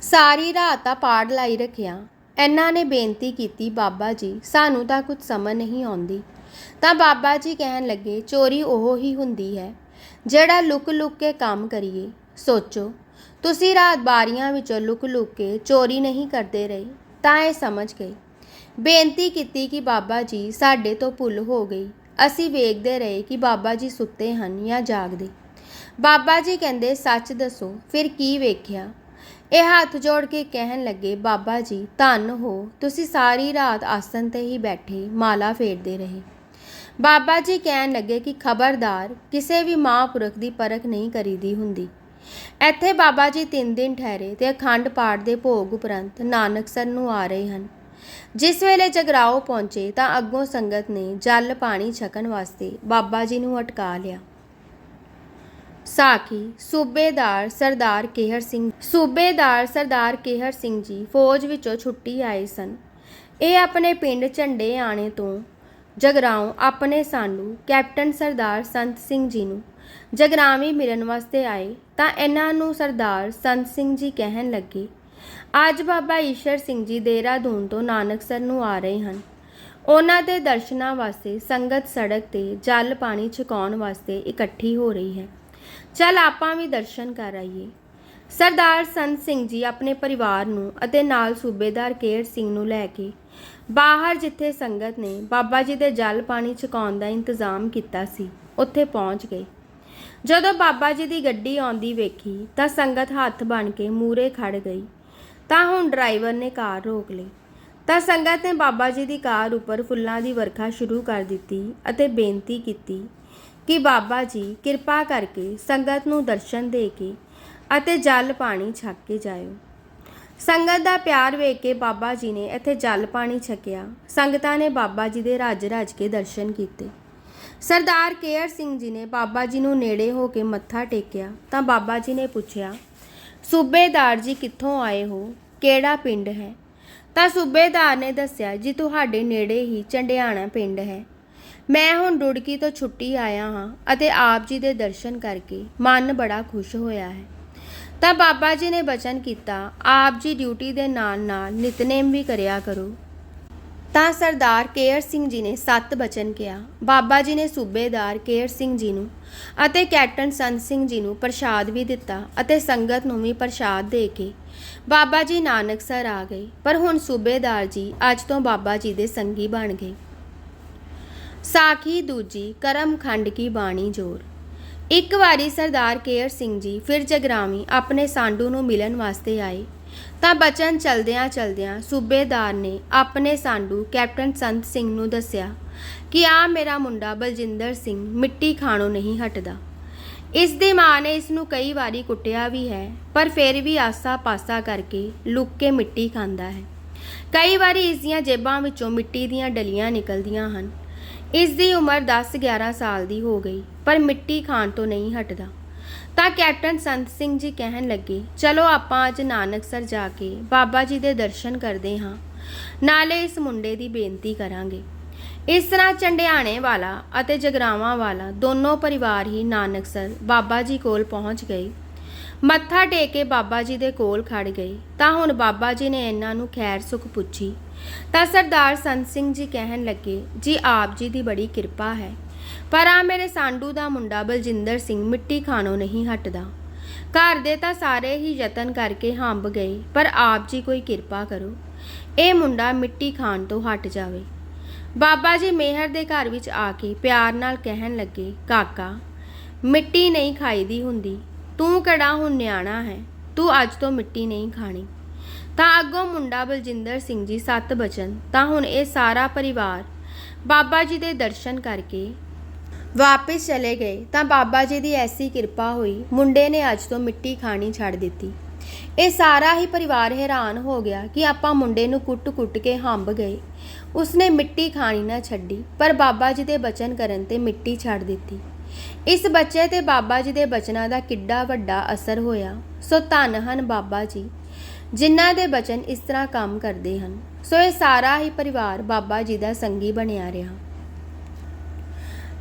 ਸਾਰੀ ਰਾਤ ਤਾਂ ਪਾੜ ਲਾਈ ਰੱਖਿਆ। ਇਹਨਾਂ ਨੇ ਬੇਨਤੀ ਕੀਤੀ, ਬਾਬਾ ਜੀ, ਸਾਨੂੰ ਤਾਂ ਕੁਝ ਸਮਝ ਨਹੀਂ ਆਉਂਦੀ। ਤਾਂ ਬਾਬਾ ਜੀ ਕਹਿਣ ਲੱਗੇ, ਚੋਰੀ ਉਹ ਹੀ ਹੁੰਦੀ ਹੈ ਜਿਹੜਾ ਲੁਕ ਲੁਕ ਕੇ ਕੰਮ ਕਰੀਏ। ਸੋਚੋ, ਤੁਸੀਂ ਰਾਤ ਬਾਰੀਆਂ ਵਿੱਚੋਂ ਲੁਕ ਲੁਕ ਕੇ ਚੋਰੀ ਨਹੀਂ ਕਰਦੇ ਰਹੇ, ਤਾਂ ਇਹ ਸਮਝ ਗਏ। ਬੇਨਤੀ ਕੀਤੀ ਕਿ ਬਾਬਾ ਜੀ, ਸਾਡੇ ਤੋਂ ਭੁੱਲ ਹੋ ਗਈ। ਅਸੀਂ ਵੇਖਦੇ ਰਹੇ ਕਿ ਬਾਬਾ ਜੀ ਸੁੱਤੇ ਹਨ ਜਾਂ ਜਾਗਦੇ। ਬਾਬਾ ਜੀ ਕਹਿੰਦੇ, ਸੱਚ ਦੱਸੋ, ਫਿਰ ਕੀ ਵੇਖਿਆ? ਇਹ ਹੱਥ ਜੋੜ ਕੇ ਕਹਿਣ ਲੱਗੇ, ਬਾਬਾ ਜੀ, ਧੰਨ ਹੋ, ਤੁਸੀਂ ਸਾਰੀ ਰਾਤ ਆਸਨ ਤੇ ਹੀ ਬੈਠੇ, ਮਾਲਾ ਫੇਰਦੇ ਰਹੇ। ਬਾਬਾ ਜੀ ਕਹਿਣ ਲੱਗੇ ਕਿ ਖਬਰਦਾਰ ਕਿਸੇ ਵੀ ਮਹਾਂਪੁਰਖ ਦੀ ਪਰਖ ਨਹੀਂ ਕਰੀਦੀ ਹੁੰਦੀ। ਇੱਥੇ ਬਾਬਾ ਜੀ ਤਿੰਨ ਦਿਨ ਠਹਿਰੇ ਤੇ ਅਖੰਡ ਪਾਠ ਦੇ ਭੋਗ ਉਪਰੰਤ ਨਾਨਕਸਰ ਨੂੰ ਆ ਰਹੇ ਹਨ। ਜਿਸ ਵੇਲੇ ਜਗਰਾਓ ਪਹੁੰਚੇ ਤਾਂ ਅੱਗੋਂ ਸੰਗਤ ਨੇ ਜਲ ਪਾਣੀ ਛਕਣ ਵਾਸਤੇ ਬਾਬਾ ਜੀ ਨੂੰ ਅਟਕਾ ਲਿਆ। ਸਾਖੀ ਸੂਬੇਦਾਰ ਸਰਦਾਰ ਕੇਹਰ ਸਿੰਘ ਸੂਬੇਦਾਰ ਸਰਦਾਰ ਕੇਹਰ ਸਿੰਘ ਜੀ ਫੌਜ ਵਿੱਚੋਂ ਛੁੱਟੀ ਆਏ ਸਨ। ਇਹ ਆਪਣੇ ਪਿੰਡ ਝੰਡੇ ਆਣੇ ਤੋਂ ਜਗਰਾਉਂ ਆਪਣੇ ਸਾਨੂੰ ਕੈਪਟਨ ਸਰਦਾਰ ਸੰਤ ਸਿੰਘ ਜੀ ਨੂੰ ਜਗਰਾਵੀ ਮਿਲਣ ਵਾਸਤੇ ਆਏ ਤਾਂ ਇਹਨਾਂ ਨੂੰ ਸਰਦਾਰ ਸੰਤ ਸਿੰਘ ਜੀ ਕਹਿਣ ਲੱਗੇ, ਅੱਜ ਬਾਬਾ ਈਸ਼ਰ ਸਿੰਘ ਜੀ ਦੇਹਰਾਦੂਨ ਤੋਂ ਨਾਨਕਸਰ ਨੂੰ ਆ ਰਹੇ ਹਨ। ਉਹਨਾਂ ਦੇ ਦਰਸ਼ਨਾਂ ਵਾਸਤੇ ਸੰਗਤ ਸੜਕ ਤੇ ਜਲ ਪਾਣੀ ਛਕਾਉਣ ਵਾਸਤੇ ਇਕੱਠੀ ਹੋ ਰਹੀ ਹੈ। ਚਲ ਆਪਾਂ ਵੀ ਦਰਸ਼ਨ ਕਰ ਆਈਏ। ਸਰਦਾਰ ਸੰਤ ਸਿੰਘ ਜੀ ਆਪਣੇ ਪਰਿਵਾਰ ਨੂੰ ਅਤੇ ਨਾਲ ਸੂਬੇਦਾਰ ਕੇਰ ਸਿੰਘ ਨੂੰ ਲੈ ਕੇ ਬਾਹਰ ਜਿੱਥੇ ਸੰਗਤ ਨੇ ਬਾਬਾ ਜੀ ਦੇ ਜਲ ਪਾਣੀ ਛਕਾਉਣ ਦਾ ਇੰਤਜ਼ਾਮ ਕੀਤਾ ਸੀ, ਉੱਥੇ ਪਹੁੰਚ ਗਏ। ਜਦੋਂ ਬਾਬਾ ਜੀ ਦੀ ਗੱਡੀ ਆਉਂਦੀ ਵੇਖੀ ਤਾਂ ਸੰਗਤ ਹੱਥ ਬਣ ਕੇ ਮੂਰੇ ਖੜ ਗਈ। ਤਾਂ ਹੁਣ ਡਰਾਈਵਰ ਨੇ ਕਾਰ ਰੋਕ ਲਈ। ਤਾਂ ਸੰਗਤ ਨੇ ਬਾਬਾ ਜੀ ਦੀ ਕਾਰ ਉੱਪਰ ਫੁੱਲਾਂ ਦੀ ਵਰਖਾ ਸ਼ੁਰੂ ਕਰ ਦਿੱਤੀ ਅਤੇ ਬੇਨਤੀ ਕੀਤੀ ਕਿ ਬਾਬਾ ਜੀ ਕਿਰਪਾ ਕਰਕੇ ਸੰਗਤ ਨੂੰ ਦਰਸ਼ਨ ਦੇ ਕੇ ਅਤੇ ਜਲ ਪਾਣੀ ਛਕ ਕੇ ਜਾਇਓ। ਸੰਗਤ ਦਾ ਪਿਆਰ ਵੇਖ ਕੇ ਬਾਬਾ ਜੀ ਨੇ ਇੱਥੇ ਜਲ ਪਾਣੀ ਛਕਿਆ। ਸੰਗਤਾਂ ਨੇ ਬਾਬਾ ਜੀ ਦੇ ਰੱਜ ਰੱਜ ਕੇ ਦਰਸ਼ਨ ਕੀਤੇ। ਸਰਦਾਰ ਕੇਅਰ ਸਿੰਘ ਜੀ ਨੇ ਬਾਬਾ ਜੀ ਨੂੰ ਨੇੜੇ ਹੋ ਕੇ ਮੱਥਾ ਟੇਕਿਆ ਤਾਂ ਬਾਬਾ ਜੀ ਨੇ ਪੁੱਛਿਆ, ਸੂਬੇਦਾਰ ਜੀ ਕਿੱਥੋਂ ਆਏ ਹੋ? ਕਿਹੜਾ ਪਿੰਡ ਹੈ? ਤਾਂ ਸੂਬੇਦਾਰ ਨੇ ਦੱਸਿਆ, ਜੀ ਤੁਹਾਡੇ ਨੇੜੇ ਹੀ ਚੰਡਿਆਣਾ ਪਿੰਡ ਹੈ। ਮੈਂ ਹੁਣ ਡੁੜਕੀ ਤੋਂ ਛੁੱਟੀ ਆਇਆ ਹਾਂ ਅਤੇ ਆਪ ਜੀ ਦੇ ਦਰਸ਼ਨ ਕਰਕੇ ਮਨ ਬੜਾ ਖੁਸ਼ ਹੋਇਆ ਹੈ। ਤਾਂ ਬਾਬਾ ਜੀ ਨੇ ਬਚਨ ਕੀਤਾ, ਆਪ ਜੀ ਡਿਊਟੀ ਦੇ ਨਾਲ ਨਾਲ ਨਿਤਨੇਮ ਵੀ ਕਰਿਆ ਕਰੋ। ਤਾਂ ਸਰਦਾਰ ਕੇਅਰ ਸਿੰਘ ਜੀ ਨੇ ਸੱਤ ਬਚਨ ਕਿਹਾ। ਬਾਬਾ ਜੀ ਨੇ ਸੂਬੇਦਾਰ ਕੇਅਰ ਸਿੰਘ ਜੀ ਨੂੰ ਅਤੇ ਕੈਪਟਨ ਸੰਤ ਸਿੰਘ ਜੀ ਨੂੰ ਪ੍ਰਸ਼ਾਦ ਵੀ ਦਿੱਤਾ ਅਤੇ ਸੰਗਤ ਨੂੰ ਵੀ ਪ੍ਰਸ਼ਾਦ ਦੇ ਕੇ ਬਾਬਾ ਜੀ ਨਾਨਕ ਸਰ ਆ ਗਏ। ਪਰ ਹੁਣ ਸੂਬੇਦਾਰ ਜੀ ਅੱਜ ਤੋਂ ਬਾਬਾ ਜੀ ਦੇ ਸੰਗੀ ਬਣ ਗਏ। ਸਾਖੀ ਦੂਜੀ ਕਰਮ ਖੰਡ ਕੀ ਬਾਣੀ ਜੋਰ। ਇੱਕ ਵਾਰੀ ਸਰਦਾਰ ਕੇਅਰ ਸਿੰਘ ਜੀ ਫਿਰ ਜਗਰਾਵੀ ਆਪਣੇ ਸਾਂਡੂ ਨੂੰ ਮਿਲਣ ਵਾਸਤੇ ਆਏ। ਤਾਂ ਬਚਨ ਚਲਦਿਆਂ ਚਲਦਿਆਂ ਸੂਬੇਦਾਰ ਨੇ ਆਪਣੇ ਸਾਂਡੂ ਕੈਪਟਨ ਸੰਤ ਸਿੰਘ ਨੂੰ ਦੱਸਿਆ ਕਿ ਆ ਮੇਰਾ ਮੁੰਡਾ ਬਲਜਿੰਦਰ ਸਿੰਘ ਮਿੱਟੀ ਖਾਣੋਂ ਨਹੀਂ ਹਟਦਾ। ਇਸ ਦੀ ਮਾਂ ਨੇ ਇਸ ਨੂੰ ਕਈ ਵਾਰੀ ਕੁੱਟਿਆ ਵੀ ਹੈ, ਪਰ ਫਿਰ ਵੀ ਆਸਾ ਪਾਸਾ ਕਰਕੇ ਲੁੱਕ ਕੇ ਮਿੱਟੀ ਖਾਂਦਾ ਹੈ। ਕਈ ਵਾਰੀ ਇਸ ਦੀਆਂ ਜੇਬਾਂ ਵਿੱਚੋਂ ਮਿੱਟੀ ਦੀਆਂ ਡਲੀਆਂ ਨਿਕਲਦੀਆਂ ਹਨ। ਇਸ ਦੀ ਉਮਰ 10-11 ਸਾਲ ਦੀ ਹੋ ਗਈ, ਪਰ ਮਿੱਟੀ ਖਾਣ ਤੋਂ ਨਹੀਂ ਹਟਦਾ। ਤਾਂ ਕੈਪਟਨ ਸੰਤ ਸਿੰਘ ਜੀ ਕਹਿਣ ਲੱਗੇ, ਚਲੋ ਆਪਾਂ ਅੱਜ ਨਾਨਕਸਰ ਜਾ ਕੇ ਬਾਬਾ ਜੀ ਦੇ ਦਰਸ਼ਨ ਕਰਦੇ ਹਾਂ। ਨਾਲੇ ਇਸ ਮੁੰਡੇ ਦੀ ਬੇਨਤੀ ਕਰਾਂਗੇ। ਇਸ ਤਰ੍ਹਾਂ ਚੰਡਿਆਣੇ ਵਾਲਾ ਅਤੇ ਜਗਰਾਵਾਂ ਵਾਲਾ ਦੋਨੋਂ ਪਰਿਵਾਰ ਹੀ ਨਾਨਕਸਰ ਬਾਬਾ ਜੀ ਕੋਲ ਪਹੁੰਚ ਗਏ। ਮੱਥਾ ਟੇਕ ਕੇ ਬਾਬਾ ਜੀ ਦੇ ਕੋਲ ਖੜ ਗਏ ਤਾਂ ਹੁਣ ਬਾਬਾ ਜੀ ਨੇ ਇਹਨਾਂ ਨੂੰ ਖੈਰ ਸੁਖ ਪੁੱਛੀ। ਤਾਂ ਸਰਦਾਰ ਸੰਤ ਸਿੰਘ ਜੀ ਕਹਿਣ ਲੱਗੇ, ਜੀ, ਆਪ ਜੀ ਦੀ ਬੜੀ ਕਿਰਪਾ ਹੈ। ਪਰ ਆ ਮੇਰੇ ਸਾਂਡੂ ਦਾ ਮੁੰਡਾ ਬਲਜਿੰਦਰ ਸਿੰਘ ਮਿੱਟੀ ਖਾਣੋਂ ਨਹੀਂ ਹਟਦਾ। ਘਰ ਦੇ ਤਾਂ ਸਾਰੇ ਹੀ ਯਤਨ ਕਰਕੇ ਹੰਬ ਗਏ, ਪਰ ਆਪ ਜੀ ਕੋਈ ਕਿਰਪਾ ਕਰੋ। ਇਹ ਮੁੰਡਾ ਮਿੱਟੀ ਖਾਣ ਤੋਂ ਹਟ ਜਾਵੇ। ਬਾਬਾ ਜੀ ਮੇਹਰ ਦੇ ਘਰ ਵਿੱਚ ਆ ਕੇ ਪਿਆਰ ਨਾਲ ਕਹਿਣ ਲੱਗੇ, ਕਾਕਾ, ਮਿੱਟੀ ਨਹੀਂ ਖਾਈਦੀ ਹੁੰਦੀ। ਤੂੰ ਕਿਹੜਾ ਹੁਣ ਨਿਆਣਾ ਹੈ? ਤੂੰ ਅੱਜ ਤੋਂ ਮਿੱਟੀ ਨਹੀਂ ਖਾਣੀ। ਤਾਂ ਅੱਗੋਂ ਮੁੰਡਾ ਬਲਜਿੰਦਰ ਸਿੰਘ ਜੀ ਸੱਤ ਬਚਨ, ਤਾਂ ਹੁਣ ਇਹ ਸਾਰਾ ਪਰਿਵਾਰ ਬਾਬਾ ਜੀ ਦੇ ਦਰਸ਼ਨ ਕਰਕੇ ਵਾਪਿਸ ਚਲੇ ਗਏ। ਤਾਂ ਬਾਬਾ ਜੀ ਦੀ ਐਸੀ ਕਿਰਪਾ ਹੋਈ, ਮੁੰਡੇ ਨੇ ਅੱਜ ਤੋਂ ਮਿੱਟੀ ਖਾਣੀ ਛੱਡ ਦਿੱਤੀ। ਇਹ ਸਾਰਾ ਹੀ ਪਰਿਵਾਰ ਹੈਰਾਨ ਹੋ ਗਿਆ ਕਿ ਆਪਾਂ ਮੁੰਡੇ ਨੂੰ ਕੁੱਟ-ਕੁੱਟ ਕੇ ਹੰਬ ਗਏ। ਉਸਨੇ ਮਿੱਟੀ ਖਾਣੀ ਨਾ ਛੱਡੀ, ਪਰ ਬਾਬਾ ਜੀ ਦੇ ਬਚਨ ਕਰਨ ਤੇ ਮਿੱਟੀ ਛੱਡ ਦਿੱਤੀ। ਇਸ ਬੱਚੇ ਤੇ ਬਾਬਾ ਜੀ ਦੇ ਬਚਨਾਂ ਦਾ ਕਿੱਡਾ ਵੱਡਾ ਅਸਰ ਹੋਇਆ। ਸੋ ਧੰਨ ਹਨ ਬਾਬਾ ਜੀ, ਜਿਨ੍ਹਾਂ ਦੇ ਬਚਨ ਇਸ ਤਰ੍ਹਾਂ ਕੰਮ ਕਰਦੇ ਹਨ। ਸੋ ਇਹ ਸਾਰਾ ਹੀ ਪਰਿਵਾਰ ਬਾਬਾ ਜੀ ਦਾ ਸੰਗੀ ਬਣਿਆ ਰਿਹਾ।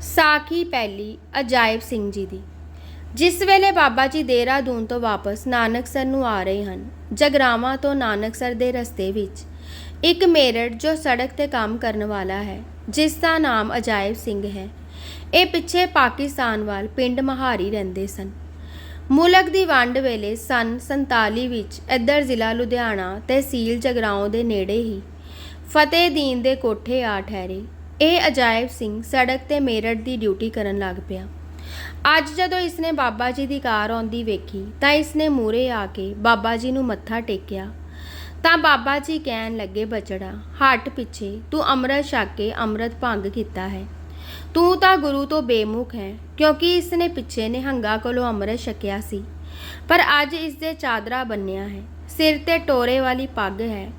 ਸਾਖੀ ਪਹਿਲੀ, ਅਜਾਇਬ ਸਿੰਘ ਜੀ ਦੀ। ਜਿਸ ਵੇਲੇ ਬਾਬਾ ਜੀ ਦੇਹਰਾਦੂਨ ਤੋਂ ਵਾਪਸ ਨਾਨਕਸਰ ਨੂੰ ਆ ਰਹੇ ਹਨ, ਜਗਰਾਵਾਂ ਤੋਂ ਨਾਨਕਸਰ ਦੇ ਰਸਤੇ ਵਿੱਚ, ਇੱਕ ਮੇਰਠ ਜੋ ਸੜਕ ਤੇ ਕੰਮ ਕਰਨ ਵਾਲਾ ਹੈ, ਜਿਸ ਦਾ ਨਾਮ ਅਜਾਇਬ ਸਿੰਘ ਹੈ। ਇਹ ਪਿੱਛੇ ਪਾਕਿਸਤਾਨ ਵੱਲ ਪਿੰਡ ਮਹਾਰੀ ਰਹਿੰਦੇ ਸਨ। ਮੁਲਕ ਦੀ ਵੰਡ ਵੇਲੇ ਸਨ 47 ਵਿੱਚ ਇੱਧਰ ਜ਼ਿਲ੍ਹਾ ਲੁਧਿਆਣਾ ਤਹਿਸੀਲ ਜਗਰਾਓਂ ਦੇ ਨੇੜੇ ਹੀ ਫਤਿਹਦੀਨ ਦੇ ਕੋਠੇ ਆ ਠਹਿਰੇ। ਇਹ ਅਜਾਇਬ ਸਿੰਘ ਸੜਕ ਤੇ ਮੇਰਠ ਦੀ ਡਿਊਟੀ ਕਰਨ ਲੱਗ ਪਿਆ। ਅੱਜ ਜਦੋਂ ਇਸਨੇ ਬਾਬਾ ਜੀ ਦੀ ਕਾਰ ਆਉਂਦੀ ਵੇਖੀ ਤਾਂ ਇਸਨੇ ਮੂਰੇ ਆ ਕੇ ਬਾਬਾ ਜੀ ਨੂੰ ਮੱਥਾ ਟੇਕਿਆ। ਤਾਂ ਬਾਬਾ ਜੀ ਕਹਿਣ ਲੱਗੇ, ਬਚੜਾ, ਹੱਟ ਪਿੱਛੇ, ਤੂੰ ਅੰਮ੍ਰਿਤ ਛਕ ਕੇ ਅੰਮ੍ਰਿਤ ਭੰਗ ਕੀਤਾ ਹੈ। ਤੂੰ ਤਾਂ ਗੁਰੂ ਤੋਂ ਬੇਮੁਖ ਹੈ, ਕਿਉਂਕਿ ਇਸ ਨੇ ਪਿੱਛੇ ਨਿਹੰਗਾ ਕੋਲੋਂ ਅੰਮ੍ਰਿਤ ਛਕਿਆ ਸੀ। ਪਰ ਅੱਜ ਇਸ ਦੇ ਚਾਦਰਾ ਬੰਨਿਆ ਹੈ, ਸਿਰ ਤੇ ਟੋਰੇ ਵਾਲੀ ਪੱਗ ਹੈ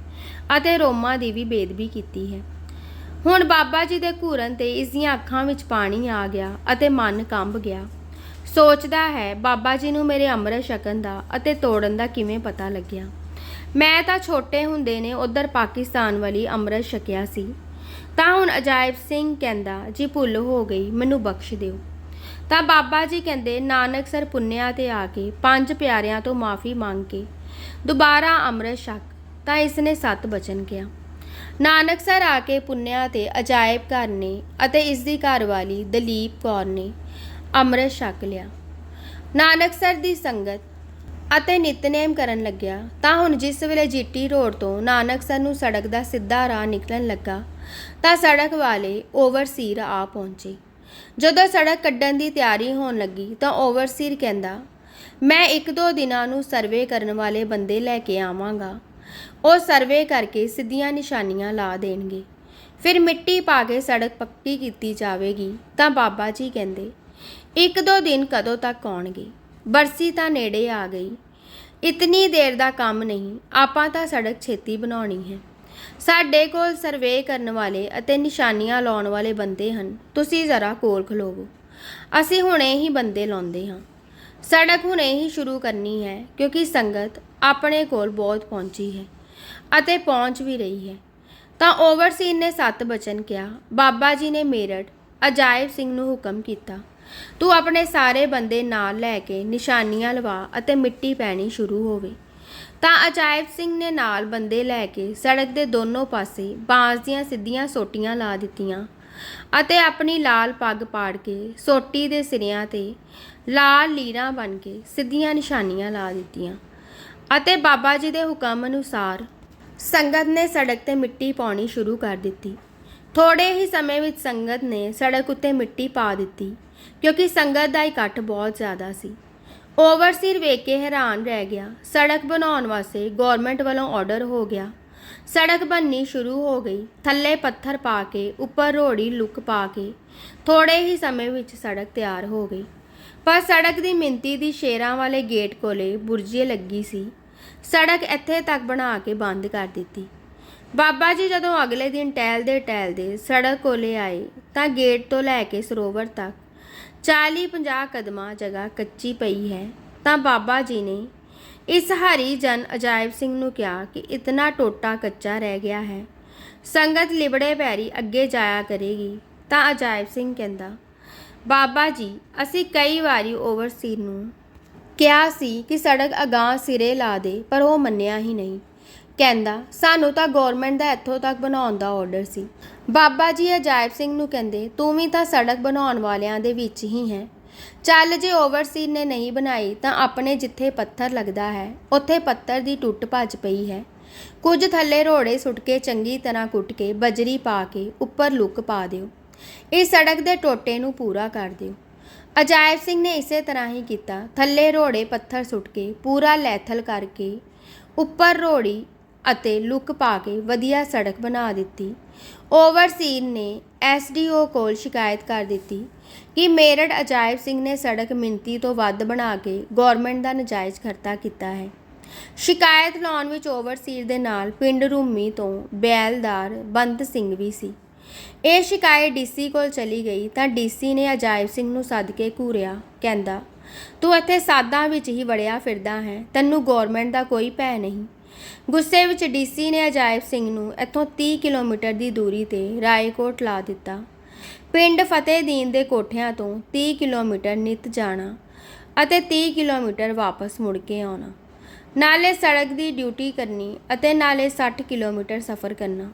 ਅਤੇ ਰੋਮਾਂ ਦੀ ਵੀ ਬੇਦਬੀ ਕੀਤੀ ਹੈ। ਹੁਣ ਬਾਬਾ ਜੀ ਦੇ ਘੂਰਨ ਤੇ ਇਸ ਦੀਆਂ ਅੱਖਾਂ ਵਿੱਚ ਪਾਣੀ ਆ ਗਿਆ ਅਤੇ ਮਨ ਕੰਬ ਗਿਆ। ਸੋਚਦਾ ਹੈ, ਬਾਬਾ ਜੀ ਨੂੰ ਮੇਰੇ ਅੰਮ੍ਰਿਤ ਛਕਣ ਦਾ ਅਤੇ ਤੋੜਨ ਦਾ ਕਿਵੇਂ ਪਤਾ ਲੱਗਿਆ। ਮੈਂ ਤਾਂ ਛੋਟੇ ਹੁੰਦੇ ਨੇ ਉਧਰ ਪਾਕਿਸਤਾਨ ਵਾਲੀ ਅੰਮ੍ਰਿਤ ਛਕਿਆ ਸੀ। ਤਾਂ ਹੁਣ ਅਜਾਇਬ ਸਿੰਘ ਕਹਿੰਦਾ, ਜੀ ਭੁੱਲ ਹੋ ਗਈ, ਮੈਨੂੰ ਬਖਸ਼ ਦਿਓ। ਤਾਂ ਬਾਬਾ ਜੀ ਕਹਿੰਦੇ ਨਾਨਕਸਰ ਪੁੰਨਿਆ ਤੇ ਆ ਕੇ ਪੰਜ ਪਿਆਰਿਆਂ ਤੋਂ ਮਾਫੀ ਮੰਗ ਕੇ ਦੁਬਾਰਾ ਅੰਮ੍ਰਿਤ ਛਕ। ਤਾਂ ਇਸਨੇ ਸੱਤ ਬਚਨ ਕਿਹਾ। ਨਾਨਕ ਸਰ ਆ ਕੇ ਪੁੰਨਿਆ ਤੇ ਅਜਾਇਬ ਘਰ ਨੇ ਅਤੇ ਇਸ ਦੀ ਘਰਵਾਲੀ ਦਲੀਪ ਕੌਰ ਨੇ ਅੰਮ੍ਰਿਤ ਛਕ ਲਿਆ। ਨਾਨਕ ਸਰ ਦੀ ਸੰਗਤ ਅਤੇ ਨਿਤਨੇਮ ਕਰਨ ਲੱਗਿਆ। ਤਾਂ ਹੁਣ ਜਿਸ ਵੇਲੇ ਜੀਟੀ ਰੋਡ ਤੋਂ ਨਾਨਕ ਸਰ ਨੂੰ ਸੜਕ ਦਾ ਸਿੱਧਾ ਰਾਹ ਨਿਕਲਣ ਲੱਗਾ ਤਾਂ ਸੜਕ ਵਾਲੇ ਓਵਰਸੀਰ ਆ ਪਹੁੰਚੇ। ਜਦੋਂ ਸੜਕ ਕੱਢਣ ਦੀ ਤਿਆਰੀ ਹੋਣ ਲੱਗੀ ਤਾਂ ਓਵਰਸੀਰ ਕਹਿੰਦਾ, ਮੈਂ ਇੱਕ ਦੋ ਦਿਨਾਂ ਨੂੰ ਸਰਵੇ ਕਰਨ ਵਾਲੇ ਬੰਦੇ ਲੈ ਕੇ ਆਵਾਂਗਾ। ਉਹ ਸਰਵੇ ਕਰਕੇ ਸਿੱਧੀਆਂ ਨਿਸ਼ਾਨੀਆਂ ਲਾ ਦੇਣਗੇ। ਫਿਰ ਮਿੱਟੀ ਪਾ ਕੇ ਸੜਕ ਪੱਕੀ ਕੀਤੀ ਜਾਵੇਗੀ। ਤਾਂ ਬਾਬਾ ਜੀ ਕਹਿੰਦੇ, ਇੱਕ ਦੋ ਦਿਨ ਕਦੋਂ ਤੱਕ ਆਉਣਗੇ? ਬਰਸੀ ਤਾਂ ਨੇੜੇ ਆ ਗਈ। ਇਤਨੀ ਦੇਰ ਦਾ ਕੰਮ ਨਹੀਂ, ਆਪਾਂ ਤਾਂ ਸੜਕ ਛੇਤੀ ਬਣਾਉਣੀ ਹੈ। ਸਾਡੇ ਕੋਲ ਸਰਵੇ ਕਰਨ ਵਾਲੇ ਅਤੇ ਨਿਸ਼ਾਨੀਆਂ ਲਾਉਣ ਵਾਲੇ ਬੰਦੇ ਹਨ। ਤੁਸੀਂ ਜ਼ਰਾ ਕੋਲ ਖਲੋਵੋ। ਅਸੀਂ ਹੁਣੇ ਹੀ ਬੰਦੇ ਲਾਉਂਦੇ ਹਾਂ। ਸੜਕ ਹੁਣੇ ਹੀ ਸ਼ੁਰੂ ਕਰਨੀ ਹੈ, ਕਿਉਂਕਿ ਸੰਗਤ ਆਪਣੇ ਕੋਲ ਬਹੁਤ ਪਹੁੰਚੀ ਹੈ ਅਤੇ ਪਹੁੰਚ ਵੀ ਰਹੀ ਹੈ। ਤਾਂ ਓਵਰਸੀਨ ਨੇ ਸੱਤ ਬਚਨ ਕਿਹਾ, ਬਾਬਾ ਜੀ ਨੇ ਮੇਰਠ ਅਜਾਇਬ ਸਿੰਘ ਨੂੰ ਹੁਕਮ ਕੀਤਾ, ਤੂੰ ਆਪਣੇ ਸਾਰੇ ਬੰਦੇ ਨਾਲ ਲੈ ਕੇ ਨਿਸ਼ਾਨੀਆਂ ਲਵਾ ਅਤੇ ਮਿੱਟੀ ਪੈਣੀ ਸ਼ੁਰੂ ਹੋਵੇ। ਤਾਂ ਅਜਾਇਬ ਸਿੰਘ ਨੇ ਨਾਲ ਬੰਦੇ ਲੈ ਕੇ ਸੜਕ ਦੇ ਦੋਨੋਂ ਪਾਸੇ ਬਾਂਸ ਦੀਆਂ ਸਿੱਧੀਆਂ ਸੋਟੀਆਂ ਲਾ ਦਿੱਤੀਆਂ ਅਤੇ ਆਪਣੀ ਲਾਲ ਪੱਗ ਪਾੜ ਕੇ ਸੋਟੀ ਦੇ ਸਿਰਿਆਂ ਤੇ ਲਾਲ ਲੀਰਾਂ ਬਣ ਕੇ ਸਿੱਧੀਆਂ ਨਿਸ਼ਾਨੀਆਂ ਲਾ ਦਿੱਤੀਆਂ ਅਤੇ ਬਾਬਾ ਜੀ ਦੇ ਹੁਕਮ ਅਨੁਸਾਰ ਸੰਗਤ ਨੇ ਸੜਕ ਤੇ ਮਿੱਟੀ ਪਾਉਣੀ ਸ਼ੁਰੂ ਕਰ ਦਿੱਤੀ। ਥੋੜੇ ਹੀ ਸਮੇਂ ਵਿੱਚ ਸੰਗਤ ਨੇ ਸੜਕ ਉੱਤੇ ਮਿੱਟੀ ਪਾ ਦਿੱਤੀ ਕਿਉਂਕਿ ਸੰਗਤ ਦਾ ਇਕੱਠ ਬਹੁਤ ਜ਼ਿਆਦਾ ਸੀ। ਓਵਰਸੀਰ ਵੇਖ ਕੇ ਹੈਰਾਨ ਰਹਿ ਗਿਆ। ਸੜਕ ਬਣਾਉਣ ਵਾਸਤੇ ਗਵਰਨਮੈਂਟ ਵੱਲੋਂ ਆਰਡਰ ਹੋ ਗਿਆ। ਸੜਕ ਬਣਨੀ ਸ਼ੁਰੂ ਹੋ ਗਈ। ਥੱਲੇ ਪੱਥਰ ਪਾ ਕੇ, ਉੱਪਰ ਰੋੜੀ ਲੁੱਕ ਪਾ ਕੇ ਥੋੜੇ ਹੀ ਸਮੇਂ ਵਿੱਚ ਸੜਕ ਤਿਆਰ ਹੋ ਗਈ। ਪਰ ਸੜਕ ਦੀ ਮਿੰਤੀ ਦੀ ਸ਼ੇਰਾਂ ਵਾਲੇ ਗੇਟ ਕੋਲੇ ਬੁਰਜੀਏ ਲੱਗੀ ਸੀ। ਸੜਕ ਇੱਥੇ ਤੱਕ ਬਣਾ ਕੇ ਬੰਦ ਕਰ ਦਿੱਤੀ। ਬਾਬਾ ਜੀ ਜਦੋਂ ਅਗਲੇ ਦਿਨ ਟਹਿਲਦੇ ਟਹਿਲਦੇ ਸੜਕ ਕੋਲੇ ਆਏ ਤਾਂ ਗੇਟ ਤੋਂ ਲੈ ਕੇ ਸਰੋਵਰ ਤੱਕ 40-50 ਕਦਮਾਂ ਜਗ੍ਹਾ ਕੱਚੀ ਪਈ ਹੈ, ਤਾਂ ਬਾਬਾ ਜੀ ਨੇ ਇਸ ਹਰੀ ਜਨ ਅਜਾਇਬ ਸਿੰਘ ਨੂੰ ਕਿਹਾ ਕਿ ਇਤਨਾ ਟੋਟਾ ਕੱਚਾ ਰਹਿ ਗਿਆ ਹੈ, ਸੰਗਤ ਲਿਬੜੇ ਪੈਰੀ ਅੱਗੇ ਜਾਇਆ ਕਰੇਗੀ, ਤਾਂ ਅਜਾਇਬ ਸਿੰਘ ਕਹਿੰਦਾ, ਬਾਬਾ ਜੀ, ਅਸੀਂ ਕਈ ਵਾਰੀ ਓਵਰਸੀਰ ਨੂੰ ਕਿਹਾ ਸੀ ਕਿ ਸੜਕ ਅਗਾਂਹ ਸਿਰੇ ਲਾ ਦੇ, ਪਰ ਉਹ ਮੰਨਿਆ ਹੀ ਨਹੀਂ। ਕਹਿੰਦਾ, ਸਾਨੂੰ ਤਾਂ ਗਵਰਨਮੈਂਟ ਦਾ ਇੱਥੋਂ ਤੱਕ ਬਣਾਉਣ ਦਾ ਆਰਡਰ ਸੀ। ਬਾਬਾ ਜੀ ਅਜਾਇਬ ਸਿੰਘ ਨੂੰ ਕਹਿੰਦੇ, ਤੂੰ ਵੀ ਤਾਂ ਸੜਕ ਬਣਾਉਣ ਵਾਲਿਆਂ ਦੇ ਵਿੱਚ ਹੀ ਹੈ। ਚੱਲ ਜੇ ਓਵਰਸੀਰ ਨੇ ਨਹੀਂ ਬਣਾਈ, ਤਾਂ ਆਪਣੇ ਜਿੱਥੇ ਪੱਥਰ ਲੱਗਦਾ ਹੈ, ਉੱਥੇ ਪੱਥਰ ਦੀ ਟੁੱਟ ਭੱਜ ਪਈ ਹੈ। ਕੁਝ ਥੱਲੇ ਰੋੜੇ ਸੁੱਟ ਕੇ ਚੰਗੀ ਤਰ੍ਹਾਂ ਕੁੱਟ ਕੇ ਬਜਰੀ ਪਾ ਕੇ ਉੱਪਰ ਲੁੱਕ ਪਾ ਦਿਓ। ਇਹ ਸੜਕ ਦੇ ਟੋਟੇ ਨੂੰ ਪੂਰਾ ਕਰ ਦਿਓ। ਅਜਾਇਬ ਸਿੰਘ ਨੇ ਇਸੇ ਤਰ੍ਹਾਂ ਹੀ ਕੀਤਾ। ਥੱਲੇ ਰੋੜੇ ਪੱਥਰ ਸੁੱਟ ਕੇ ਪੂਰਾ ਲੈਥਲ ਕਰਕੇ ਉੱਪਰ ਰੋੜੀ ਅਤੇ ਲੁੱਕ ਪਾ ਕੇ ਵਧੀਆ ਸੜਕ ਬਣਾ ਦਿੱਤੀ। ਓਵਰਸੀਰ ਨੇ ਐਸਡੀਓ ਕੋਲ ਸ਼ਿਕਾਇਤ ਕਰ ਦਿੱਤੀ ਕਿ ਮੇਰਠ ਅਜਾਇਬ ਸਿੰਘ ਨੇ ਸੜਕ ਮਿੰਤੀ ਤੋਂ ਵੱਧ ਬਣਾ ਕੇ ਗਵਰਨਮੈਂਟ ਦਾ ਨਜਾਇਜ਼ ਖਰਤਾ ਕੀਤਾ ਹੈ। ਸ਼ਿਕਾਇਤ ਲਾਉਣ ਵਿੱਚ ਓਵਰਸੀਰ ਦੇ ਨਾਲ ਪਿੰਡ ਰੂਮੀ ਤੋਂ ਬੈਲਦਾਰ ਬੰਤ ਸਿੰਘ ਵੀ ਸੀ। ਇਹ ਸ਼ਿਕਾਇਤ ਡੀਸੀ ਕੋਲ ਚਲੀ ਗਈ ਤਾਂ ਡੀਸੀ ਨੇ ਅਜਾਇਬ ਸਿੰਘ ਨੂੰ ਸੱਦ ਕੇ ਘੂਰਿਆ, ਕਹਿੰਦਾ, ਤੂੰ ਇੱਥੇ ਸਾਦਾਂ ਵਿੱਚ ਹੀ ਵੜਿਆ ਫਿਰਦਾ ਹੈ, ਤੈਨੂੰ ਗਵਰਨਮੈਂਟ ਦਾ ਕੋਈ ਭੈ ਨਹੀਂ। ਗੁੱਸੇ ਵਿੱਚ ਡੀਸੀ ਨੇ ਅਜਾਇਬ ਸਿੰਘ ਨੂੰ ਇੱਥੋਂ 30 ਕਿਲੋਮੀਟਰ ਦੀ ਦੂਰੀ ਤੇ ਰਾਏਕੋਟ ਲਾ ਦਿੱਤਾ। ਪਿੰਡ ਫਤਿਹਦੀਨ ਦੇ ਕੋਠਿਆਂ ਤੋਂ 30 ਕਿਲੋਮੀਟਰ ਨਿਤ ਜਾਣਾ ਅਤੇ 30 ਕਿਲੋਮੀਟਰ ਵਾਪਸ ਮੁੜ ਕੇ ਆਉਣਾ, ਨਾਲੇ ਸੜਕ ਦੀ ਡਿਊਟੀ ਕਰਨੀ ਅਤੇ ਨਾਲੇ 60 ਕਿਲੋਮੀਟਰ ਸਫ਼ਰ ਕਰਨਾ।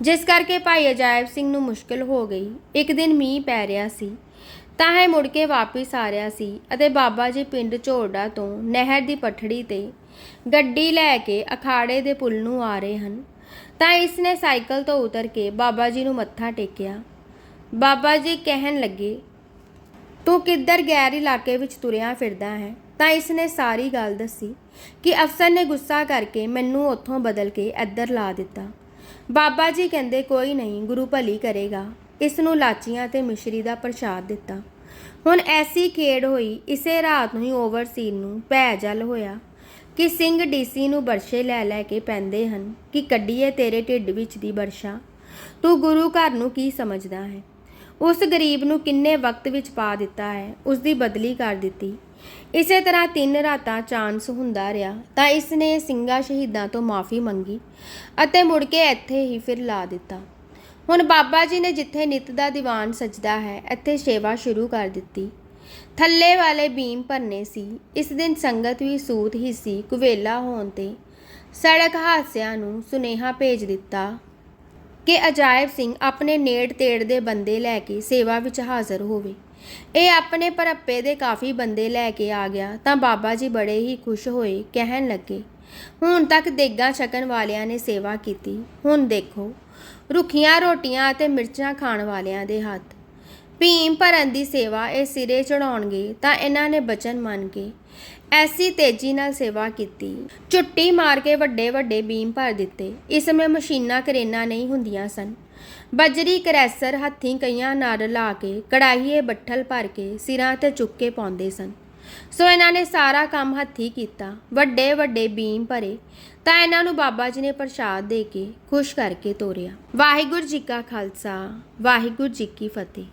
ਜਿਸ ਕਰਕੇ ਭਾਈ ਅਜਾਇਬ ਸਿੰਘ ਨੂੰ ਮੁਸ਼ਕਲ ਹੋ ਗਈ। ਇੱਕ ਦਿਨ ਮੀਂਹ ਪੈ ਰਿਹਾ ਸੀ, ਤਾਂ ਇਹ ਮੁੜ ਕੇ ਵਾਪਿਸ ਆ ਰਿਹਾ ਸੀ ਅਤੇ ਬਾਬਾ ਜੀ ਪਿੰਡ ਝੋੜਾ ਤੋਂ ਨਹਿਰ ਦੀ ਪਠੜੀ ਤੇ ਗੱਡੀ ਲੈ ਕੇ ਅਖਾੜੇ ਦੇ ਪੁਲ ਨੂੰ ਆ ਰਹੇ ਹਨ। ਤਾਂ ਇਸ ਨੇ ਸਾਈਕਲ ਤੋਂ ਉਤਰ ਕੇ ਬਾਬਾ ਜੀ ਨੂੰ ਮੱਥਾ ਟੇਕਿਆ। ਬਾਬਾ ਜੀ ਕਹਿਣ ਲੱਗੇ, ਤੂੰ ਕਿੱਧਰ ਗੈਰ ਇਲਾਕੇ ਵਿੱਚ ਤੁਰਿਆ ਫਿਰਦਾ ਹੈ? ਤਾਂ ਇਸ ਨੇ ਸਾਰੀ ਗੱਲ ਦੱਸੀ ਕਿ ਅਫਸਰ ਨੇ ਗੁੱਸਾ ਕਰਕੇ ਮੈਨੂੰ ਉੱਥੋਂ ਬਦਲ ਕੇ ਇੱਧਰ ਲਾ ਦਿੱਤਾ। ਬਾਬਾ ਜੀ ਕਹਿੰਦੇ, ਕੋਈ ਨਹੀਂ, ਗੁਰੂ ਭਲੀ ਕਰੇਗਾ। ਇਸ ਨੂੰ ਲਾਚੀਆਂ ਤੇ ਮਿਸ਼ਰੀ ਦਾ ਪ੍ਰਸ਼ਾਦ ਦਿੱਤਾ। ਹੁਣ ਐਸੀ ਖੇਡ ਹੋਈ, ਇਸੇ ਰਾਤ ਨੂੰ ਹੀ ਓਵਰਸੀਰ ਨੂੰ ਭੈ ਜਲ ਹੋਇਆ। ਕਿ ਸਿੰਘ ਡੀਸੀ ਨੂੰ ਬਰਸ਼ੇ ਲੈ ਲੈ ਕੇ ਪੈਂਦੇ ਹਨ ਕਿ ਕੱਢੀਏ ਤੇਰੇ ਢਿੱਡ ਵਿੱਚ ਦੀ ਬਰਸ਼ਾ। ਤੂੰ ਗੁਰੂ ਘਰ ਨੂੰ ਕੀ ਸਮਝਦਾ ਹੈ? ਉਸ ਗਰੀਬ ਨੂੰ ਕਿੰਨੇ ਵਕਤ ਵਿੱਚ ਪਾ ਦਿੱਤਾ ਹੈ? ਉਸ ਦੀ ਬਦਲੀ ਕਰ ਦਿੱਤੀ। ਇਸੇ ਤਰ੍ਹਾਂ ਤਿੰਨ ਰਾਤਾਂ ਚਾਂਸ ਹੁੰਦਾ ਰਿਹਾ, ਤਾਂ ਇਸ ਨੇ ਸਿੰਘਾਂ ਸ਼ਹੀਦਾਂ ਤੋਂ ਮਾਫੀ ਮੰਗੀ ਅਤੇ ਮੁੜ ਕੇ ਇੱਥੇ ਹੀ ਫਿਰ ਲਾ ਦਿੱਤਾ। ਹੁਣ ਬਾਬਾ ਜੀ ਨੇ ਜਿੱਥੇ ਨਿਤ ਦਾ ਦੀਵਾਨ ਸਜਦਾ ਹੈ, ਇੱਥੇ ਸੇਵਾ ਸ਼ੁਰੂ ਕਰ ਦਿੱਤੀ। ਥੱਲੇ ਵਾਲੇ ਬੀਮ ਭਰਨੇ ਸੀ। ਇਸ ਦਿਨ ਸੰਗਤ ਵੀ ਸੂਤ ਹੀ ਸੀ ਕੁਵੇਲਾ ਹੋਣ ਤੇ। ਸੜਕ ਹਾਦਸਿਆਂ ਨੂੰ ਸੁਨੇਹਾ ਭੇਜ ਦਿੱਤਾ ਕਿ ਅਜਾਇਬ ਸਿੰਘ ਆਪਣੇ ਨੇੜ ਤੇੜ ਦੇ ਬੰਦੇ ਲੈ ਕੇ ਸੇਵਾ ਵਿੱਚ ਹਾਜ਼ਰ ਹੋਵੇ। ਇਹ ਆਪਣੇ ਭਰੱਪੇ ਦੇ ਕਾਫੀ ਬੰਦੇ ਲੈ ਕੇ ਆ ਗਿਆ ਤਾਂ ਬਾਬਾ ਜੀ ਬੜੇ ਹੀ ਖੁਸ਼ ਹੋਏ, ਕਹਿਣ ਲੱਗੇ, ਹੁਣ ਤੱਕ ਦੇਗਾ ਛਕਣ ਵਾਲਿਆਂ ਨੇ ਸੇਵਾ ਕੀਤੀ। ਹੁਣ ਦੇਖੋ, ਰੁੱਖੀਆਂ, ਰੋਟੀਆਂ ਅਤੇ ਮਿਰਚਾਂ ਖਾਣ ਵਾਲਿਆਂ ਦੇ ਹੱਥ। ਭੀਮ ਭਰਨ ਦੀ ਸੇਵਾ ਇਹ ਸਿਰੇ ਚੜਾਉਣਗੇ ਤਾਂ ਇਹਨਾਂ ਨੇ ਬਚਨ ਮੰਨ ਕੇ ਐਸੀ ਤੇਜ਼ੀ ਨਾਲ ਸੇਵਾ ਕੀਤੀ। ਝੁੱਟੀ ਮਾਰ ਕੇ ਵੱਡੇ ਵੱਡੇ ਬੀਮ ਭਰ ਦਿੱਤੇ। ਇਸ ਸਮੇਂ ਮਸ਼ੀਨਾਂ ਕਰੇਨਾ ਨਹੀਂ ਹੁੰਦੀਆਂ ਸਨ। ਬਜਰੀ ਕਰੈਸਰ ਹੱਥੀਂ ਕਈਆਂ ਨਾਲ ਲਾ ਕੇ, ਕੜਾਹੀਏ ਬੱਠਲ ਭਰ ਕੇ ਸਿਰਾਂ ਤੇ ਚੁੱਕ ਕੇ ਪਾਉਂਦੇ ਸਨ। ਸੋ ਇਹਨਾਂ ਨੇ ਸਾਰਾ ਕੰਮ ਹੱਥੀਂ ਕੀਤਾ। ਵੱਡੇ ਵੱਡੇ ਬੀਮ ਭਰੇ। ਤਾਂ ਇਹਨਾਂ ਨੂੰ ਬਾਬਾ ਜੀ ਨੇ ਪ੍ਰਸ਼ਾਦ ਦੇ ਕੇ ਖੁਸ਼ ਕਰਕੇ ਤੋਰਿਆ। ਵਾਹਿਗੁਰੂ ਜੀ ਕਾ ਖਾਲਸਾ, ਵਾਹਿਗੁਰੂ ਜੀ ਕੀ ਫਤਿਹ।